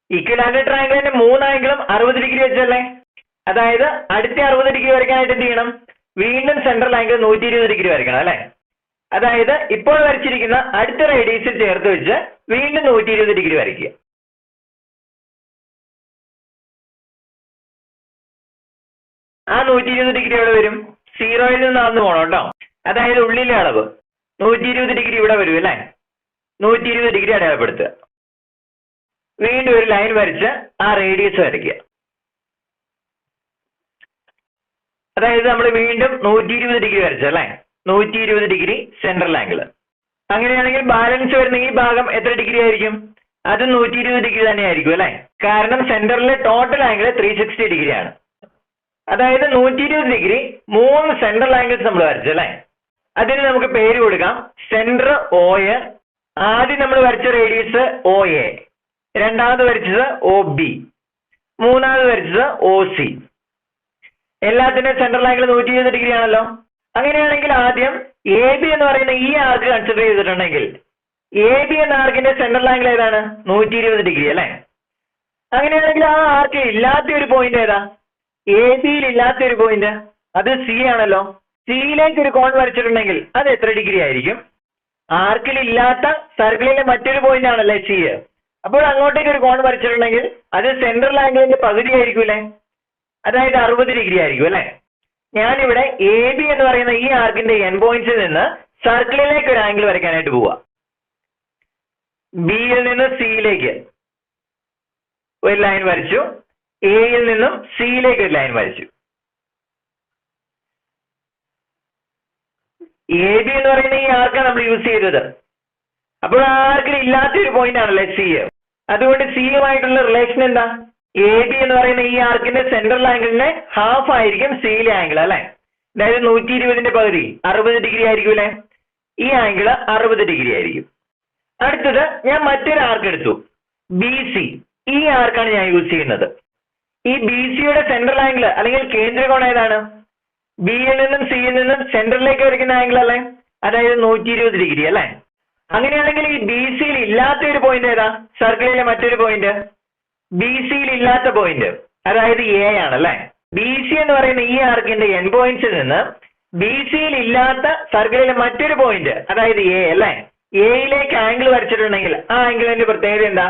ഇക്വിലാറ്റർ ട്രയാംഗിളിന്റെ മൂന്ന് ആംഗിളും അറുപത് ഡിഗ്രി വെച്ചല്ലേ അതായത് അടുത്ത അറുപത് ഡിഗ്രി വരയ്ക്കാനായിട്ട് എന്ത് ചെയ്യണം? വീണ്ടും സെൻട്രൽ ആംഗിൾ നൂറ്റി ഇരുപത് ഡിഗ്രി വരയ്ക്കണം അല്ലെ? അതായത് ഇപ്പോൾ വരച്ചിരിക്കുന്ന അടുത്ത റേഡിയസിൽ ചേർത്ത് വെച്ച് വീണ്ടും നൂറ്റി ഇരുപത് ഡിഗ്രി വരയ്ക്കുക. ആ നൂറ്റി ഇരുപത് ഡിഗ്രി എവിടെ വരും? സീറോയിൽ നിന്ന് നടന്നു പോകണം കേട്ടോ അതായത് ഉള്ളിലെ അളവ്. നൂറ്റി ഇരുപത് ഡിഗ്രി ഇവിടെ വരും അല്ലേ? നൂറ്റി ഇരുപത് ഡിഗ്രി അടയാളപ്പെടുത്തുക. വീണ്ടും ഒരു ലൈൻ വരച്ച് ആ റേഡിയസ് വരയ്ക്കുക. അതായത് നമ്മൾ വീണ്ടും നൂറ്റി ഇരുപത് ഡിഗ്രി വരച്ചല്ലേ നൂറ്റി ഇരുപത് ഡിഗ്രി സെൻട്രൽ ആംഗിൾ അങ്ങനെയാണെങ്കിൽ ബാലൻസ് വരുന്ന ഈ ഭാഗം എത്ര ഡിഗ്രി ആയിരിക്കും? അത് നൂറ്റി ഇരുപത് ഡിഗ്രി തന്നെ ആയിരിക്കും അല്ലേ? കാരണം സെന്ററിലെ total angle three sixty degree ആണ് അതായത് നൂറ്റി ഇരുപത് ഡിഗ്രി മൂന്ന് സെൻട്രൽ ആംഗിൾസ് നമ്മൾ വരച്ചു അല്ലെ? അതിന് നമുക്ക് പേര് കൊടുക്കാം. സെന്റർ ഒ എ ആദ്യം നമ്മൾ വരച്ച റേഡിയസ് ഒ എ രണ്ടാമത് വരച്ചത് ഒ ബി മൂന്നാമത് വരച്ചത് ഒ സി എല്ലാത്തിന്റെയും സെൻട്രൽ ആംഗിൾ നൂറ്റി ഇരുപത് ഡിഗ്രി ആണല്ലോ. അങ്ങനെയാണെങ്കിൽ ആദ്യം എ ബി എന്ന് പറയുന്ന ഈ ആർക്ക് കൺസിഡർ ചെയ്തിട്ടുണ്ടെങ്കിൽ എ ബി എന്ന ആർക്കിന്റെ സെൻട്രൽ ആംഗിൾ ഏതാണ്? നൂറ്റി ഇരുപത് ഡിഗ്രി അല്ലേ? അങ്ങനെയാണെങ്കിൽ ആ ആർക്ക് ഇല്ലാത്ത ഒരു പോയിന്റ് ഏതാ? എ ബിയിൽ ഇല്ലാത്ത ഒരു പോയിന്റ് അത് സി ആണല്ലോ. സിയിലേക്ക് ഒരു കോൺ വരച്ചിട്ടുണ്ടെങ്കിൽ അത് എത്ര ഡിഗ്രി ആയിരിക്കും? ആർക്കിൽ ഇല്ലാത്ത സർക്കിളിലെ മറ്റൊരു പോയിന്റ് ആണല്ലേ സി അപ്പോൾ അങ്ങോട്ടേക്ക് ഒരു കോൺ വരച്ചിട്ടുണ്ടെങ്കിൽ അത് സെൻട്രൽ ആംഗിളിന്റെ പകുതി ആയിരിക്കൂലേ അതായത് അറുപത് ഡിഗ്രി ആയിരിക്കും അല്ലെ? ഞാനിവിടെ എ ബി എന്ന് പറയുന്ന ഈ ആർക്കിന്റെ എൻ പോയിന്റ്സിൽ നിന്ന് സർക്കിളിലേക്ക് ഒരു ആംഗിൾ വരയ്ക്കാനായിട്ട് പോവാ. ബിയിൽ നിന്ന് സിയിലേക്ക് ഒരു ലൈൻ വരച്ചു. എയിൽ നിന്നും സിയിലേക്ക് ഒരു ലൈൻ വരച്ചു. എ ബി എന്ന് പറയുന്ന ഈ ആർക്കാണ് നമ്മൾ യൂസ് ചെയ്തത്. അപ്പോൾ ആർക്കും ആർക്കിൽ ഇല്ലാത്ത ഒരു പോയിന്റ് ആണല്ലേ സി അതുകൊണ്ട് സിയുമായിട്ടുള്ള റിലേഷൻ എന്താ? എ ബി എന്ന് പറയുന്ന ഈ ആർക്കിന്റെ സെൻട്രൽ ആംഗിളിന്റെ ഹാഫ് ആയിരിക്കും സിയിലെ ആംഗിൾ അല്ലെ? അതായത് നൂറ്റി ഇരുപതിന്റെ പകുതി അറുപത് ഡിഗ്രി ആയിരിക്കും അല്ലെ? ഈ ആംഗിൾ അറുപത് ഡിഗ്രി ആയിരിക്കും. അടുത്തത് ഞാൻ മറ്റൊരു ആർക്ക് എടുത്തു. ബി സി ഈ ആർക്കാണ് ഞാൻ യൂസ് ചെയ്യുന്നത്. ഈ ബി സിയുടെ സെൻട്രൽ ആംഗിൾ അല്ലെങ്കിൽ കേന്ദ്രകോണം ഏതാണ്? ബിയിൽ നിന്നും സിയിൽ നിന്നും സെന്ററിലേക്ക് വരയ്ക്കുന്ന ആംഗിൾ അല്ലേ? അതായത് നൂറ്റി ഇരുപത് ഡിഗ്രി അല്ലേ? അങ്ങനെയാണെങ്കിൽ ഈ ബി സിയിൽ ഇല്ലാത്ത ഒരു പോയിന്റ് ഏതാ? സർക്കിളിലെ മറ്റൊരു പോയിന്റ് ബി സിയിൽ ഇല്ലാത്ത പോയിന്റ് അതായത് എ ആണ് അല്ലേ? ബി സി എന്ന് പറയുന്ന ഈ ആർക്കിന്റെ എൻ പോയിന്റ്സിൽ നിന്ന് ബി സിയിൽ ഇല്ലാത്ത സർക്കിളിലെ മറ്റൊരു പോയിന്റ് അതായത് എ അല്ലേ? എയിലേക്ക് ആംഗിൾ വരച്ചിട്ടുണ്ടെങ്കിൽ ആ ആംഗിളിന്റെ പ്രത്യേകത എന്താ?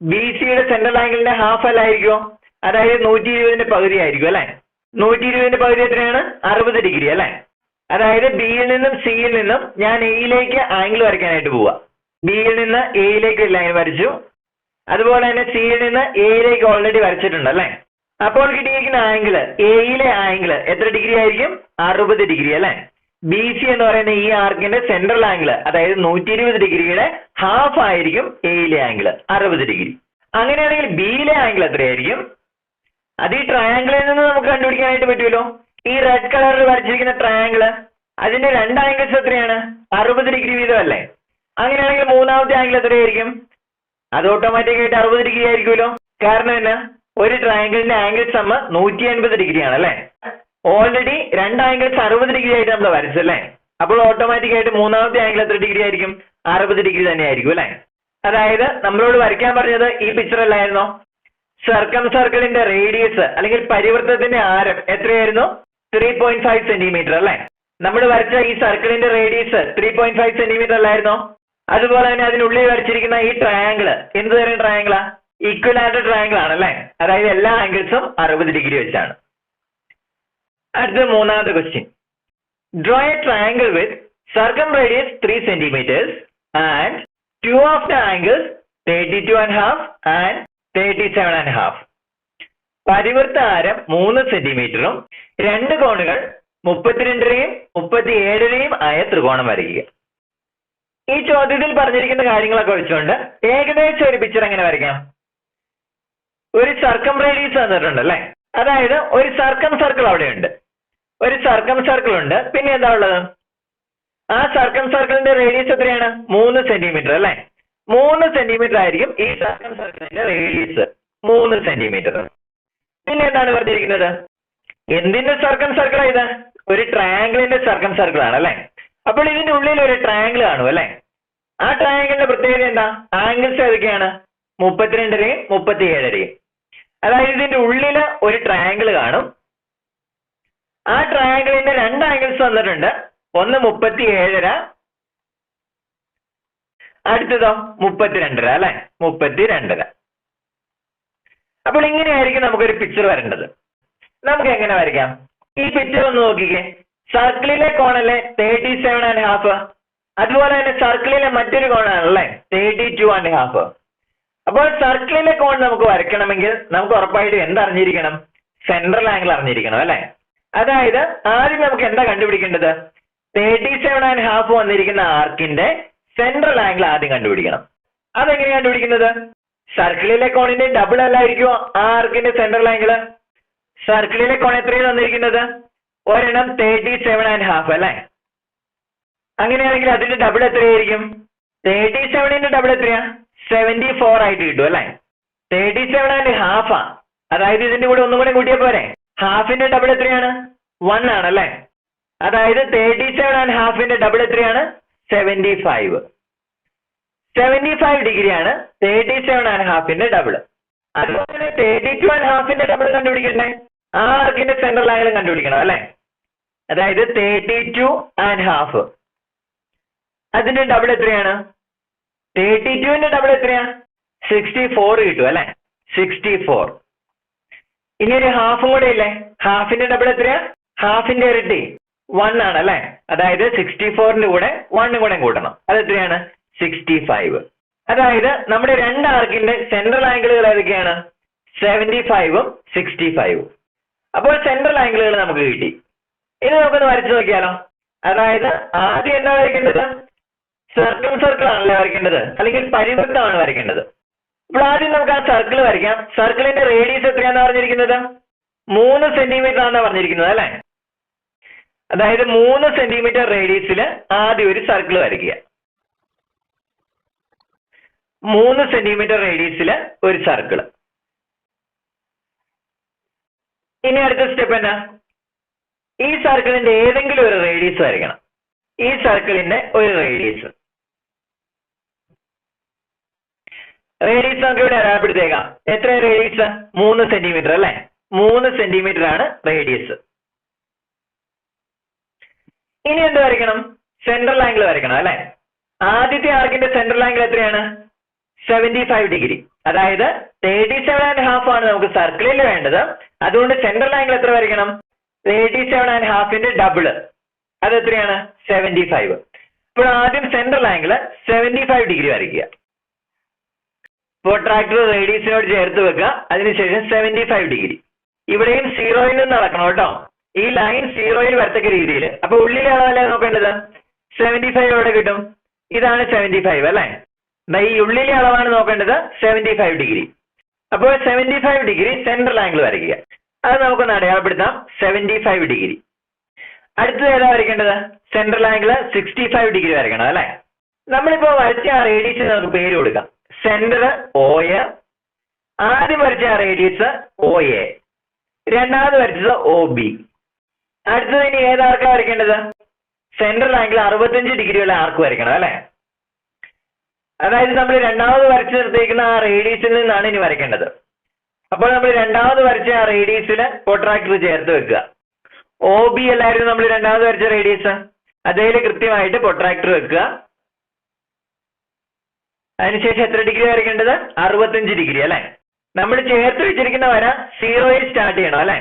ബി സിയുടെ സെൻട്രൽ ആംഗിളിന്റെ ഹാഫ് അല്ലായിരിക്കുമോ അതായത് നൂറ്റി ഇരുപതിന്റെ പകുതി ആയിരിക്കും അല്ലെ? നൂറ്റി ഇരുപതിന്റെ പകുതി എത്രയാണ്? അറുപത് ഡിഗ്രി അല്ലേ? അതായത് ബിയിൽ നിന്നും സിയിൽ നിന്നും ഞാൻ എയിലേക്ക് ആംഗിൾ വരയ്ക്കാനായിട്ട് പോവാ. ബിയിൽ നിന്ന് എയിലേക്ക് ഒരു ലൈൻ വരച്ചു. അതുപോലെ തന്നെ സിയിൽ നിന്ന് എയിലേക്ക് ഓൾറെഡി വരച്ചിട്ടുണ്ട് അല്ലേ? അപ്പോൾ കിട്ടിയിരിക്കുന്ന ആംഗിൾ എയിലെ ആംഗിൾ എത്ര ഡിഗ്രി ആയിരിക്കും? അറുപത് ഡിഗ്രി അല്ലെ? ബി സി എന്ന് പറയുന്ന ഈ ആർക്കിന്റെ സെൻട്രൽ ആംഗിൾ അതായത് നൂറ്റി ഇരുപത് ഡിഗ്രിയുടെ ഹാഫ് ആയിരിക്കും എയിലെ ആംഗിൾ അറുപത് ഡിഗ്രി. അങ്ങനെയാണെങ്കിൽ ബിയിലെ ആംഗിൾ എത്രയായിരിക്കും? അത് ഈ ട്രയാംഗിളിൽ നിന്ന് നമുക്ക് കണ്ടുപിടിക്കാനായിട്ട് പറ്റുമല്ലോ? ഈ റെഡ് കളറിൽ വരച്ചിരിക്കുന്ന ട്രയാംഗിൾ അതിന്റെ രണ്ട് ആംഗിൾസ് എത്രയാണ്? അറുപത് ഡിഗ്രി വീതം അല്ലേ? അങ്ങനെയാണെങ്കിൽ മൂന്നാമത്തെ ആംഗിൾ എത്രയായിരിക്കും? അത് ഓട്ടോമാറ്റിക് ആയിട്ട് അറുപത് ഡിഗ്രി ആയിരിക്കുമല്ലോ. കാരണം എന്നാ? ഒരു ട്രയാംഗിളിന്റെ ആംഗിൾ സമ്മ നൂറ്റി അൻപത് ഡിഗ്രി ആണ് അല്ലേ? ഓൾറെഡി രണ്ട് ആംഗിൾസ് അറുപത് ഡിഗ്രി ആയിട്ട് നമ്മൾ വരച്ചല്ലേ അപ്പോൾ ഓട്ടോമാറ്റിക് ആയിട്ട് മൂന്നാമത്തെ ആംഗിൾ എത്ര ഡിഗ്രി ആയിരിക്കും? അറുപത് ഡിഗ്രി തന്നെ ആയിരിക്കും അല്ലേ? അതായത് നമ്മളോട് വരയ്ക്കാൻ പറഞ്ഞത് ഈ പിക്ചർ അല്ലായിരുന്നോ? സർക്കം സർക്കിളിന്റെ റേഡിയസ് അല്ലെങ്കിൽ പരിവൃത്തത്തിന്റെ ആരം എത്രയായിരുന്നു? ത്രീ പോയിന്റ് ഫൈവ് സെന്റിമീറ്റർ അല്ലെ? നമ്മൾ വരച്ച ഈ സർക്കിളിന്റെ radius three point five centimetre അല്ലായിരുന്നോ? അതുപോലെ തന്നെ അതിനുള്ളിൽ വരച്ചിരിക്കുന്ന ഈ ട്രയാങ്കിൾ എന്ത് തരം ട്രയാങ്കിളാ ഈക്വലാറ്റർ ട്രയാങ്കിൾ ആണല്ലേ അതായത് എല്ലാ ആംഗിൾസും അറുപത് ഡിഗ്രി വെച്ചാണ്. അടുത്ത മൂന്നാമത്തെ question draw a triangle with circum radius three centimetres and two of the angles thirty two and half and thirty seven and half പരിവൃത്ത ആരം മൂന്ന് സെന്റിമീറ്ററും രണ്ട് കോണുകൾ മുപ്പത്തിരണ്ടരയും മുപ്പത്തിയേഴരയും ആയ ത്രികോണം വരയ്ക്കുക. ഈ ചോദ്യത്തിൽ പറഞ്ഞിരിക്കുന്ന കാര്യങ്ങളൊക്കെ വെച്ചുകൊണ്ട് ഏകദേശം ഒരു പിക്ചർ എങ്ങനെ വരയ്ക്കാം? ഒരു സർക്കം റേഡിയസ് തന്നിട്ടുണ്ട് അല്ലെ? അതായത് ഒരു സർക്കം സർക്കിൾ അവിടെയുണ്ട്. ഒരു സർക്കം സർക്കിൾ ഉണ്ട്. പിന്നെ എന്താ ഉള്ളത്? ആ സർക്കം സർക്കിളിന്റെ റേഡിയസ് എത്രയാണ്? മൂന്ന് സെന്റിമീറ്റർ അല്ലേ? മൂന്ന് സെന്റിമീറ്റർ ആയിരിക്കും ഈ സർക്കിൾ സർക്കിളിന്റെ റേഡിയസ് മൂന്ന് സെന്റിമീറ്റർ പിന്നെ എന്താണ് പറഞ്ഞിരിക്കുന്നത്? എന്തിന്റെ സർക്കിൾ സർക്കിൾ ഇത്? ഒരു ട്രയാങ്കിളിന്റെ സർക്കിൾ സർക്കിൾ ആണ് അല്ലെ? അപ്പോൾ ഇതിന്റെ ഉള്ളിൽ ഒരു ട്രയാങ്കിൾ കാണും അല്ലെ? ആ ട്രയാങ്കിളിന്റെ പ്രത്യേകത എന്താ? ആംഗിൾസ് ഏതൊക്കെയാണ്? മുപ്പത്തിരണ്ടരയും മുപ്പത്തിയേഴരയും അതായത് ഇതിന്റെ ഉള്ളിൽ ഒരു ട്രയാങ്കിൾ കാണും. ആ ട്രയാങ്കിളിന്റെ രണ്ട് ആംഗിൾസ് വന്നിട്ടുണ്ട്. ഒന്ന് മുപ്പത്തി ഏഴര അടുത്തതോ? മുപ്പത്തിരണ്ടര അല്ലെ? മുപ്പത്തിരണ്ടര. അപ്പോൾ ഇങ്ങനെയായിരിക്കും നമുക്കൊരു പിക്ചർ വരേണ്ടത്. നമുക്ക് എങ്ങനെ വരയ്ക്കാം? ഈ പിക്ചർ ഒന്ന് നോക്കിക്കേ. സർക്കിളിലെ കോണല്ലേ തേർട്ടി സെവൻ ആൻഡ് ഹാഫ് അതുപോലെ തന്നെ സർക്കിളിലെ മറ്റൊരു കോണാണല്ലേ തേർട്ടി ടു ആൻഡ് ഹാഫ് അപ്പോൾ സർക്കിളിലെ കോൺ നമുക്ക് വരയ്ക്കണമെങ്കിൽ നമുക്ക് ഉറപ്പായിട്ട് എന്തറിഞ്ഞിരിക്കണം? സെൻട്രൽ ആംഗിൾ അറിഞ്ഞിരിക്കണം അല്ലെ? അതായത് ആദ്യം നമുക്ക് എന്താ കണ്ടുപിടിക്കേണ്ടത്? തേർട്ടി സെവൻ ആൻഡ് ഹാഫ് വന്നിരിക്കുന്ന ആർക്കിന്റെ സെൻട്രൽ ആംഗിൾ ആദ്യം കണ്ടുപിടിക്കണം. അതെങ്ങനെ കണ്ടുപിടിക്കുന്നത്? സർക്കിളിലെ കോണിന്റെ ഡബിൾ അല്ലായിരിക്കും ആ ആർക്കിന്റെ സെൻട്രൽ ആംഗിൾ സർക്കിളിലെ കോൺ എത്രയാണ് തന്നിരിക്കുന്നത്? ഒരെണ്ണം തേർട്ടി സെവൻ ആൻഡ് ഹാഫ് അല്ലേ? അങ്ങനെയാണെങ്കിൽ അതിന്റെ ഡബിൾ എത്രയായിരിക്കും? തേർട്ടി സെവനിന്റെ ഡബിൾ എത്രയാ? സെവന്റി ഫോർ ആയിട്ട് കിട്ടും അല്ലേ? തേർട്ടി സെവൻ ആൻഡ് ഹാഫാ അതായത് ഇതിന്റെ കൂടെ ഒന്നും കൂടെ കൂട്ടിയ പോരെ? ഹാഫിന്റെ ഡബിൾ എത്രയാണ്? വൺ ആണ് അല്ലേ? അതായത് തേർട്ടി സെവൻ ആൻഡ് ഹാഫിന്റെ ഡബിൾ എത്രയാണ്? സെവന്റി ഫൈവ് സെവന്റി ഫൈവ് ഡിഗ്രിയാണ് തേർട്ടി സെവൻ ആൻഡ് ഹാഫിന്റെ ഡബിൾ അതുപോലെ തന്നെ തേർട്ടി ടു ആൻഡ് ഹാഫിന്റെ ഡബിൾ കണ്ടുപിടിക്കണ്ടേ? ആർക്കിന്റെ സെൻട്രൽ ആയാലും കണ്ടുപിടിക്കണം അല്ലെ? അതായത് തേർട്ടി ടു ആൻഡ് ഹാഫ് അതിന്റെ ഡബിൾ എത്രയാണ്? തേർട്ടി ടുവിന്റെ ഡബിൾ എത്രയാണ് സിക്സ്റ്റി ഫോർ കിട്ടും അല്ലെ? സിക്സ്റ്റി ഫോർ ഇനി ഒരു ഹാഫും കൂടെ ഇല്ലേ? ഹാഫിന്റെ ഡബിൾ എത്രയാ? ഹാഫിന്റെ ഇരട്ടി. വൺ ആണ് അല്ലെ? അതായത് സിക്സ്റ്റി ഫോറിന്റെ കൂടെ വണ്ണും കൂടെ കൂട്ടണം. അത് എത്രയാണ്? സിക്സ്റ്റി ഫൈവ് അതായത് നമ്മുടെ രണ്ട് ആർക്കിന്റെ സെൻട്രൽ ആംഗിളുകൾ ഏതൊക്കെയാണ്? സെവന്റി ഫൈവും സിക്സ്റ്റി ഫൈവും അപ്പോൾ സെൻട്രൽ ആംഗിളുകൾ നമുക്ക് കിട്ടി. ഇനി നമുക്കൊന്ന് വരച്ചു നോക്കിയാലോ? അതായത് ആദ്യം എന്താ വരയ്ക്കേണ്ടത്? സർക്കിൾ സർക്കിൾ ആണല്ലേ വരയ്ക്കേണ്ടത്? അല്ലെങ്കിൽ പരിവൃത്തമാണ് വരയ്ക്കേണ്ടത്. അപ്പോൾ ആദ്യം നമുക്ക് ആ സർക്കിൾ വരയ്ക്കാം. സർക്കിളിന്റെ റേഡിയസ് എത്രയാണെന്ന് പറഞ്ഞിരിക്കുന്നത്? മൂന്ന് സെന്റിമീറ്റർ ആണെന്ന് പറഞ്ഞിരിക്കുന്നത് അല്ലേ? അതായത് മൂന്ന് സെന്റിമീറ്റർ റേഡിയസിൽ ആദ്യം ഒരു സർക്കിൾ വരയ്ക്കുക. മൂന്ന് സെന്റിമീറ്റർ റേഡിയസിൽ ഒരു സർക്കിൾ ഇനി അടുത്ത സ്റ്റെപ്പ് എന്നാ ഈ സർക്കിളിന്റെ ഏതെങ്കിലും ഒരു റേഡിയസ് വരയ്ക്കണം. ഈ സർക്കിളിന്റെ ഒരു റേഡിയസ് റേഡിയസ് നമുക്ക് ഇവിടെ അടയാളപ്പെടുത്തേക്കാം എത്ര റേഡിയസ് മൂന്ന് സെന്റിമീറ്റർ അല്ലെ? മൂന്ന് സെന്റിമീറ്റർ ആണ് റേഡിയസ് ഇനി എന്ത് വരയ്ക്കണം? സെൻട്രൽ ആംഗിൾ വരയ്ക്കണം അല്ലെ? ആദ്യത്തെ ആർക്കിന്റെ സെൻട്രൽ ആംഗിൾ എത്രയാണ്? സെവന്റി ഫൈവ് ഡിഗ്രി അതായത് തേർട്ടി സെവൻ ആൻഡ് ഹാഫ് ആണ് നമുക്ക് സർക്കിളിൽ വേണ്ടത്. അതുകൊണ്ട് സെൻട്രൽ ആംഗിൾ എത്ര വരയ്ക്കണം? തേർട്ടി സെവൻ ആൻഡ് ഹാഫിന്റെ ഡബിൾ അത് എത്രയാണ്? സെവന്റി ഫൈവ് ഇപ്പോൾ ആദ്യം central angle seventy five degree വരയ്ക്കുക പ്രൊട്രാക്ടർ റേഡിയസിനോട് ചേർത്ത് വെക്കുക. അതിനുശേഷം സെവന്റി ഫൈവ് ഡിഗ്രി ഇവിടെയും സീറോയിൽ നിന്ന് നടക്കണം കേട്ടോ. ഈ ലൈൻ സീറോയിൽ വരത്തക്ക രീതിയിൽ അപ്പൊ ഉള്ളിലെ അളവല്ലേ നോക്കേണ്ടത് സെവന്റി ഫൈവ് എവിടെ കിട്ടും? ഇതാണ് സെവന്റി ഫൈവ് അല്ലേ ഈ ഉള്ളിലെ അളവാണ് നോക്കേണ്ടത് സെവന്റി ഫൈവ് ഡിഗ്രി അപ്പോൾ seventy five degree central angle വരയ്ക്കുക. അത് നമുക്കൊന്ന് അടയാളപ്പെടുത്താം. സെവന്റി ഫൈവ് ഡിഗ്രി അടുത്തത് ഏതാ വരയ്ക്കേണ്ടത്? Central angle sixty five degree വരയ്ക്കണം അല്ലേ? നമ്മളിപ്പോ വരച്ച ആ റേഡിയസ് നമുക്ക് പേര് കൊടുക്കാം. സെന്റർ ഒ എ ആദ്യം വരച്ച ആ റേഡിയസ് ഒ എ രണ്ടാമത് വരച്ചത് ഒ ബി അടുത്തത് ഇനി ഏതാർക്കാ വരയ്ക്കേണ്ടത്? സെൻട്രൽ ആംഗിൾ അറുപത്തഞ്ച് ഡിഗ്രിയുള്ള ആർക്ക് വരയ്ക്കണം അല്ലേ? അതായത് നമ്മൾ രണ്ടാമത് വരച്ചു നിർത്തിയിരിക്കുന്ന ആ റേഡിയസിൽ നിന്നാണ് ഇനി വരയ്ക്കേണ്ടത്. അപ്പോൾ നമ്മൾ രണ്ടാമത് വരച്ച ആ റേഡിയസിൽ കോട്രാക്ടർ ചേർത്ത് വെക്കുക. ഒ ബി അല്ലായിരുന്നു നമ്മൾ രണ്ടാമത് വരച്ച റേഡിയസ് അതേൽ കൃത്യമായിട്ട് പൊട്രാക്ടർ വെക്കുക. അതിനുശേഷം എത്ര ഡിഗ്രി വരയ്ക്കേണ്ടത്? അറുപത്തഞ്ച് ഡിഗ്രി അല്ലെ? നമ്മൾ ചേർത്ത് വെച്ചിരിക്കുന്ന വര സീറോയിൽ സ്റ്റാർട്ട് ചെയ്യണം അല്ലെ?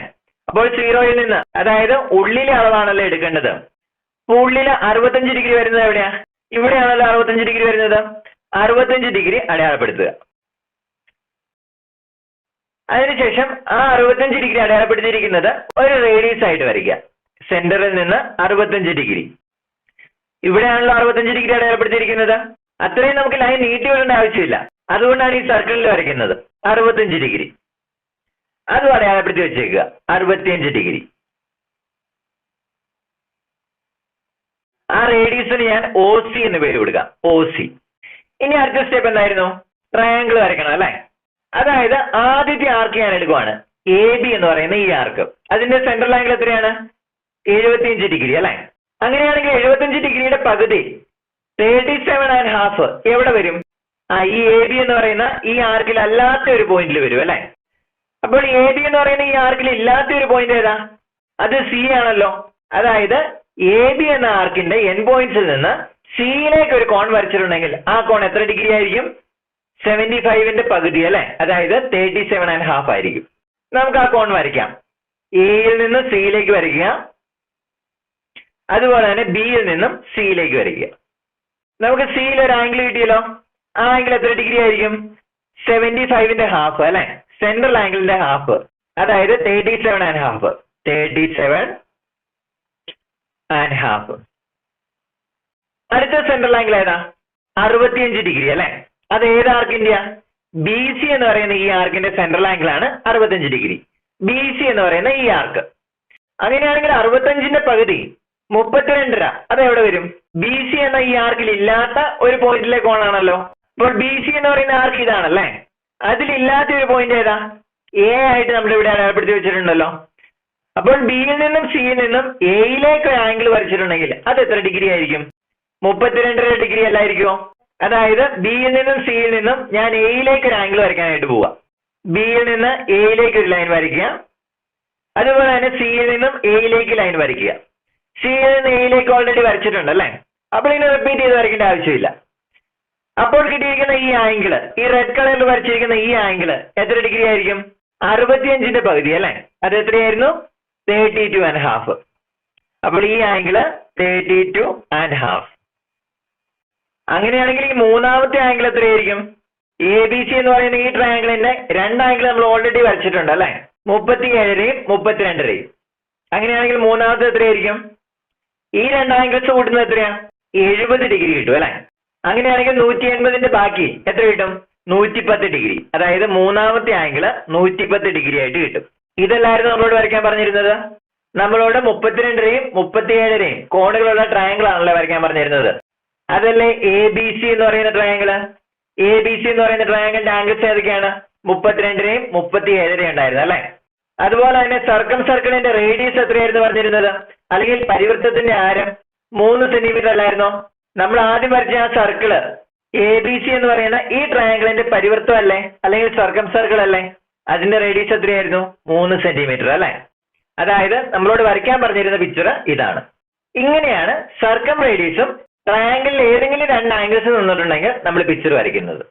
അപ്പോൾ സീറോയിൽ നിന്ന് അതായത് ഉള്ളിലെ അളവാണല്ലോ എടുക്കേണ്ടത്. അപ്പൊ ഉള്ളിൽ അറുപത്തഞ്ച് ഡിഗ്രി വരുന്നത് എവിടെയാ? ഇവിടെയാണല്ലോ അറുപത്തഞ്ച് ഡിഗ്രി വരുന്നത്. അറുപത്തഞ്ച് ഡിഗ്രി അടയാളപ്പെടുത്തുക. അതിനുശേഷം ആ അറുപത്തഞ്ച് ഡിഗ്രി അടയാളപ്പെടുത്തിയിരിക്കുന്നത് ഒരു റേഡിയസ് ആയിട്ട് വരയ്ക്കുക. സെന്ററിൽ നിന്ന് അറുപത്തഞ്ച് ഡിഗ്രി ഇവിടെയാണല്ലോ അറുപത്തഞ്ച് ഡിഗ്രി അടയാളപ്പെടുത്തിയിരിക്കുന്നത്. അത്രയും നമുക്ക് ലൈൻ നീട്ടി വിടേണ്ട ആവശ്യമില്ല. അതുകൊണ്ടാണ് ഈ സർക്കിളിൽ വരയ്ക്കുന്നത്. അറുപത്തഞ്ച് ഡിഗ്രി അതും അടയാളപ്പെടുത്തി വെച്ചേക്കുക. അറുപത്തിയഞ്ച് ഡിഗ്രി. ആ റേഡിയസിന് ഞാൻ ഒ സി എന്ന് പേര് കൊടുക്കാം. ഒ സി ഇനി അടുത്ത സ്റ്റെപ്പ് എന്തായിരുന്നു? ട്രയാങ്കിൾ വരയ്ക്കണം അല്ലെ? അതായത് ആദ്യത്തെ ആർക്ക് ഞാൻ എടുക്കുവാണ്. എ ബി എന്ന് പറയുന്ന ഈ ആർക്ക് അതിന്റെ സെൻട്രൽ ആംഗിൾ എത്രയാണ്? എഴുപത്തിയഞ്ച് ഡിഗ്രി അല്ലെ? അങ്ങനെയാണെങ്കിൽ എഴുപത്തിയഞ്ച് ഡിഗ്രിയുടെ പകുതി തേർട്ടി സെവൻ ആൻഡ് ഹാഫ് എവിടെ വരും? ആ ഈ എ ബി എന്ന് പറയുന്ന ഈ ആർക്കിൽ അല്ലാത്ത ഒരു പോയിന്റിൽ വരും അല്ലെ? അപ്പോൾ എ ബി എന്ന് പറയുന്ന ഈ ആർക്കിൽ ഇല്ലാത്ത ഒരു പോയിന്റ് ഏതാ? അത് സി ആണല്ലോ. അതായത് എ ബി എന്ന ആർക്കിന്റെ എൻ പോയിന്റ്സിൽ നിന്ന് സിയിലേക്ക് ഒരു കോൺ വരച്ചിട്ടുണ്ടെങ്കിൽ ആ കോൺ എത്ര ഡിഗ്രി ആയിരിക്കും? സെവന്റി ഫൈവിന്റെ പകുതി അല്ലെ? അതായത് തേർട്ടി സെവൻ ആൻഡ് ഹാഫ് ആയിരിക്കും. നമുക്ക് ആ കോൺ വരയ്ക്കാം. എയിൽ നിന്ന് സിയിലേക്ക് വരയ്ക്കുക. അതുപോലെ തന്നെ ബിയിൽ നിന്നും സിയിലേക്ക് വരയ്ക്കുക. നമുക്ക് സിയിൽ ഒരു ആംഗിൾ കിട്ടിയല്ലോ. ആ ആംഗിൾ എത്ര ഡിഗ്രി ആയിരിക്കും? സെവന്റി ഫൈവിന്റെ ഹാഫ് അല്ലെ? സെൻട്രൽ ആംഗിളിന്റെ ഹാഫ് അതായത് thirty seven and half thirty seven and half അടുത്ത സെൻട്രൽ ആംഗിൾ ഏതാ? അറുപത്തിയഞ്ച് ഡിഗ്രി അല്ലെ? അത് ഏത് ആർക്കിന്റെയാ ബി സി എന്ന് പറയുന്ന ഈ ആർക്കിന്റെ സെൻട്രൽ ആംഗിൾ ആണ് അറുപത്തഞ്ച് ഡിഗ്രി ബി സി എന്ന് പറയുന്ന ഈ ആർക്ക് അങ്ങനെയാണെങ്കിൽ അറുപത്തഞ്ചിന്റെ പകുതി മുപ്പത്തിരണ്ടര അത് എവിടെ വരും? ബി സി എന്ന ഈ ആർക്കിൽ ഇല്ലാത്ത ഒരു പോയിന്റിലെ കോണാണല്ലോ. അപ്പോൾ ബി സി എന്ന് പറയുന്ന ആർക്ക് ഇതാണല്ലേ? അതിലില്ലാത്ത ഒരു പോയിന്റ് ഏതാ? എ ആയിട്ട് നമ്മൾ ഇവിടെ അടയാളപ്പെടുത്തി വെച്ചിട്ടുണ്ടല്ലോ. അപ്പോൾ ബിയിൽ നിന്നും സിയിൽ നിന്നും എയിലേക്ക് ഒരു ആംഗിൾ വരച്ചിട്ടുണ്ടെങ്കിൽ അത് എത്ര ഡിഗ്രി ആയിരിക്കും? മുപ്പത്തിരണ്ടര ഡിഗ്രി അല്ലായിരിക്കുമോ അതായത് ബിയിൽ നിന്നും സിയിൽ നിന്നും ഞാൻ എയിലേക്ക് ഒരു ആംഗിൾ വരയ്ക്കാനായിട്ട് പോവാ. ബിയിൽ നിന്ന് എയിലേക്ക് ഒരു ലൈൻ വരയ്ക്കുക. അതുപോലെ തന്നെ സിയിൽ നിന്നും എയിലേക്ക് ലൈൻ വരയ്ക്കുക. സിയിൽ നിന്ന് എയിലേക്ക് ഓൾറെഡി വരച്ചിട്ടുണ്ട് അല്ലേ? അപ്പോൾ ഇനി റിപ്പീറ്റ് ചെയ്ത് വരയ്ക്കേണ്ട ആവശ്യമില്ല. അപ്പോൾ കിട്ടിയിരിക്കുന്ന ഈ ആംഗിൾ ഈ റെഡ് കളറിൽ വരച്ചിരിക്കുന്ന ഈ ആംഗിൾ എത്ര ഡിഗ്രി ആയിരിക്കും? അറുപത്തിയഞ്ചിന്റെ പകുതി അല്ലേ? അത് എത്രയായിരുന്നു? തേർട്ടി ടു ആൻഡ് ഹാഫ് അപ്പോൾ ഈ angle thirty two and half അങ്ങനെയാണെങ്കിൽ ഈ മൂന്നാമത്തെ ആംഗിൾ എത്രയായിരിക്കും? എ ബി സി എന്ന് പറയുന്ന ഈ ട്രയാംഗിളിന്റെ രണ്ട് ആംഗിൾ നമ്മൾ ഓൾറെഡി വരച്ചിട്ടുണ്ട് അല്ലെ? മുപ്പത്തി ഏഴരയും മുപ്പത്തിരണ്ടരയും അങ്ങനെയാണെങ്കിൽ മൂന്നാമത്തെ എത്രയായിരിക്കും? ഈ രണ്ട് ആംഗിൾസ് കൂട്ടുന്നത് എത്രയാണ് എഴുപത് ഡിഗ്രി കിട്ടും അല്ലെ? അങ്ങനെയാണെങ്കിൽ നൂറ്റി എൺപതിന്റെ ബാക്കി എത്ര കിട്ടും? നൂറ്റിപ്പത്ത് ഡിഗ്രി. അതായത് മൂന്നാമത്തെ ആംഗിൾ നൂറ്റിപ്പത്ത് ഡിഗ്രി ആയിട്ട് കിട്ടും. ഇതല്ലായിരുന്നു നമ്മളോട് വരയ്ക്കാൻ പറഞ്ഞിരുന്നത്. നമ്മളോട് മുപ്പത്തിരണ്ടരയും മുപ്പത്തിയേഴരയും കോണുകളുള്ള ട്രയാംഗിൾ ആണല്ലോ വരയ്ക്കാൻ പറഞ്ഞിരുന്നത്. അതല്ലേ എ ബി സി എന്ന് പറയുന്ന ട്രയാംഗിൾ എ ബി സി എന്ന് പറയുന്ന ട്രയാംഗിളിന്റെ ആംഗിൾസ് ഏതൊക്കെയാണ്? മുപ്പത്തിരണ്ടിനെയും മുപ്പത്തി ഏഴരയും ഉണ്ടായിരുന്നു അല്ലെ? അതുപോലെ തന്നെ സർക്കം സർക്കിളിന്റെ റേഡിയസ് എത്രയായിരുന്നു പറഞ്ഞിരുന്നത്? അല്ലെങ്കിൽ പരിവൃത്തത്തിന്റെ ആരം മൂന്ന് സെന്റിമീറ്റർ അല്ലായിരുന്നോ? നമ്മൾ ആദ്യം വരച്ച ആ സർക്കിൾ എ ബി സി എന്ന് പറയുന്ന ഈ ട്രയാംഗിളിന്റെ പരിവൃത്തം അല്ലേ? അല്ലെങ്കിൽ സർക്കം സർക്കിൾ അല്ലേ? അതിന്റെ റേഡിയസ് എത്രയായിരുന്നു? മൂന്ന് സെന്റിമീറ്റർ അല്ലേ? അതായത് നമ്മളോട് വരയ്ക്കാൻ പറഞ്ഞിരുന്ന പിക്ചർ ഇതാണ്. ഇങ്ങനെയാണ് സർക്കം റേഡിയസും ട്രയാംഗിളിൽ ഏതെങ്കിലും രണ്ട് ആംഗിൾസ് നിന്നിട്ടുണ്ടെങ്കിൽ നമ്മൾ പിക്ചർ വരയ്ക്കുന്നത്.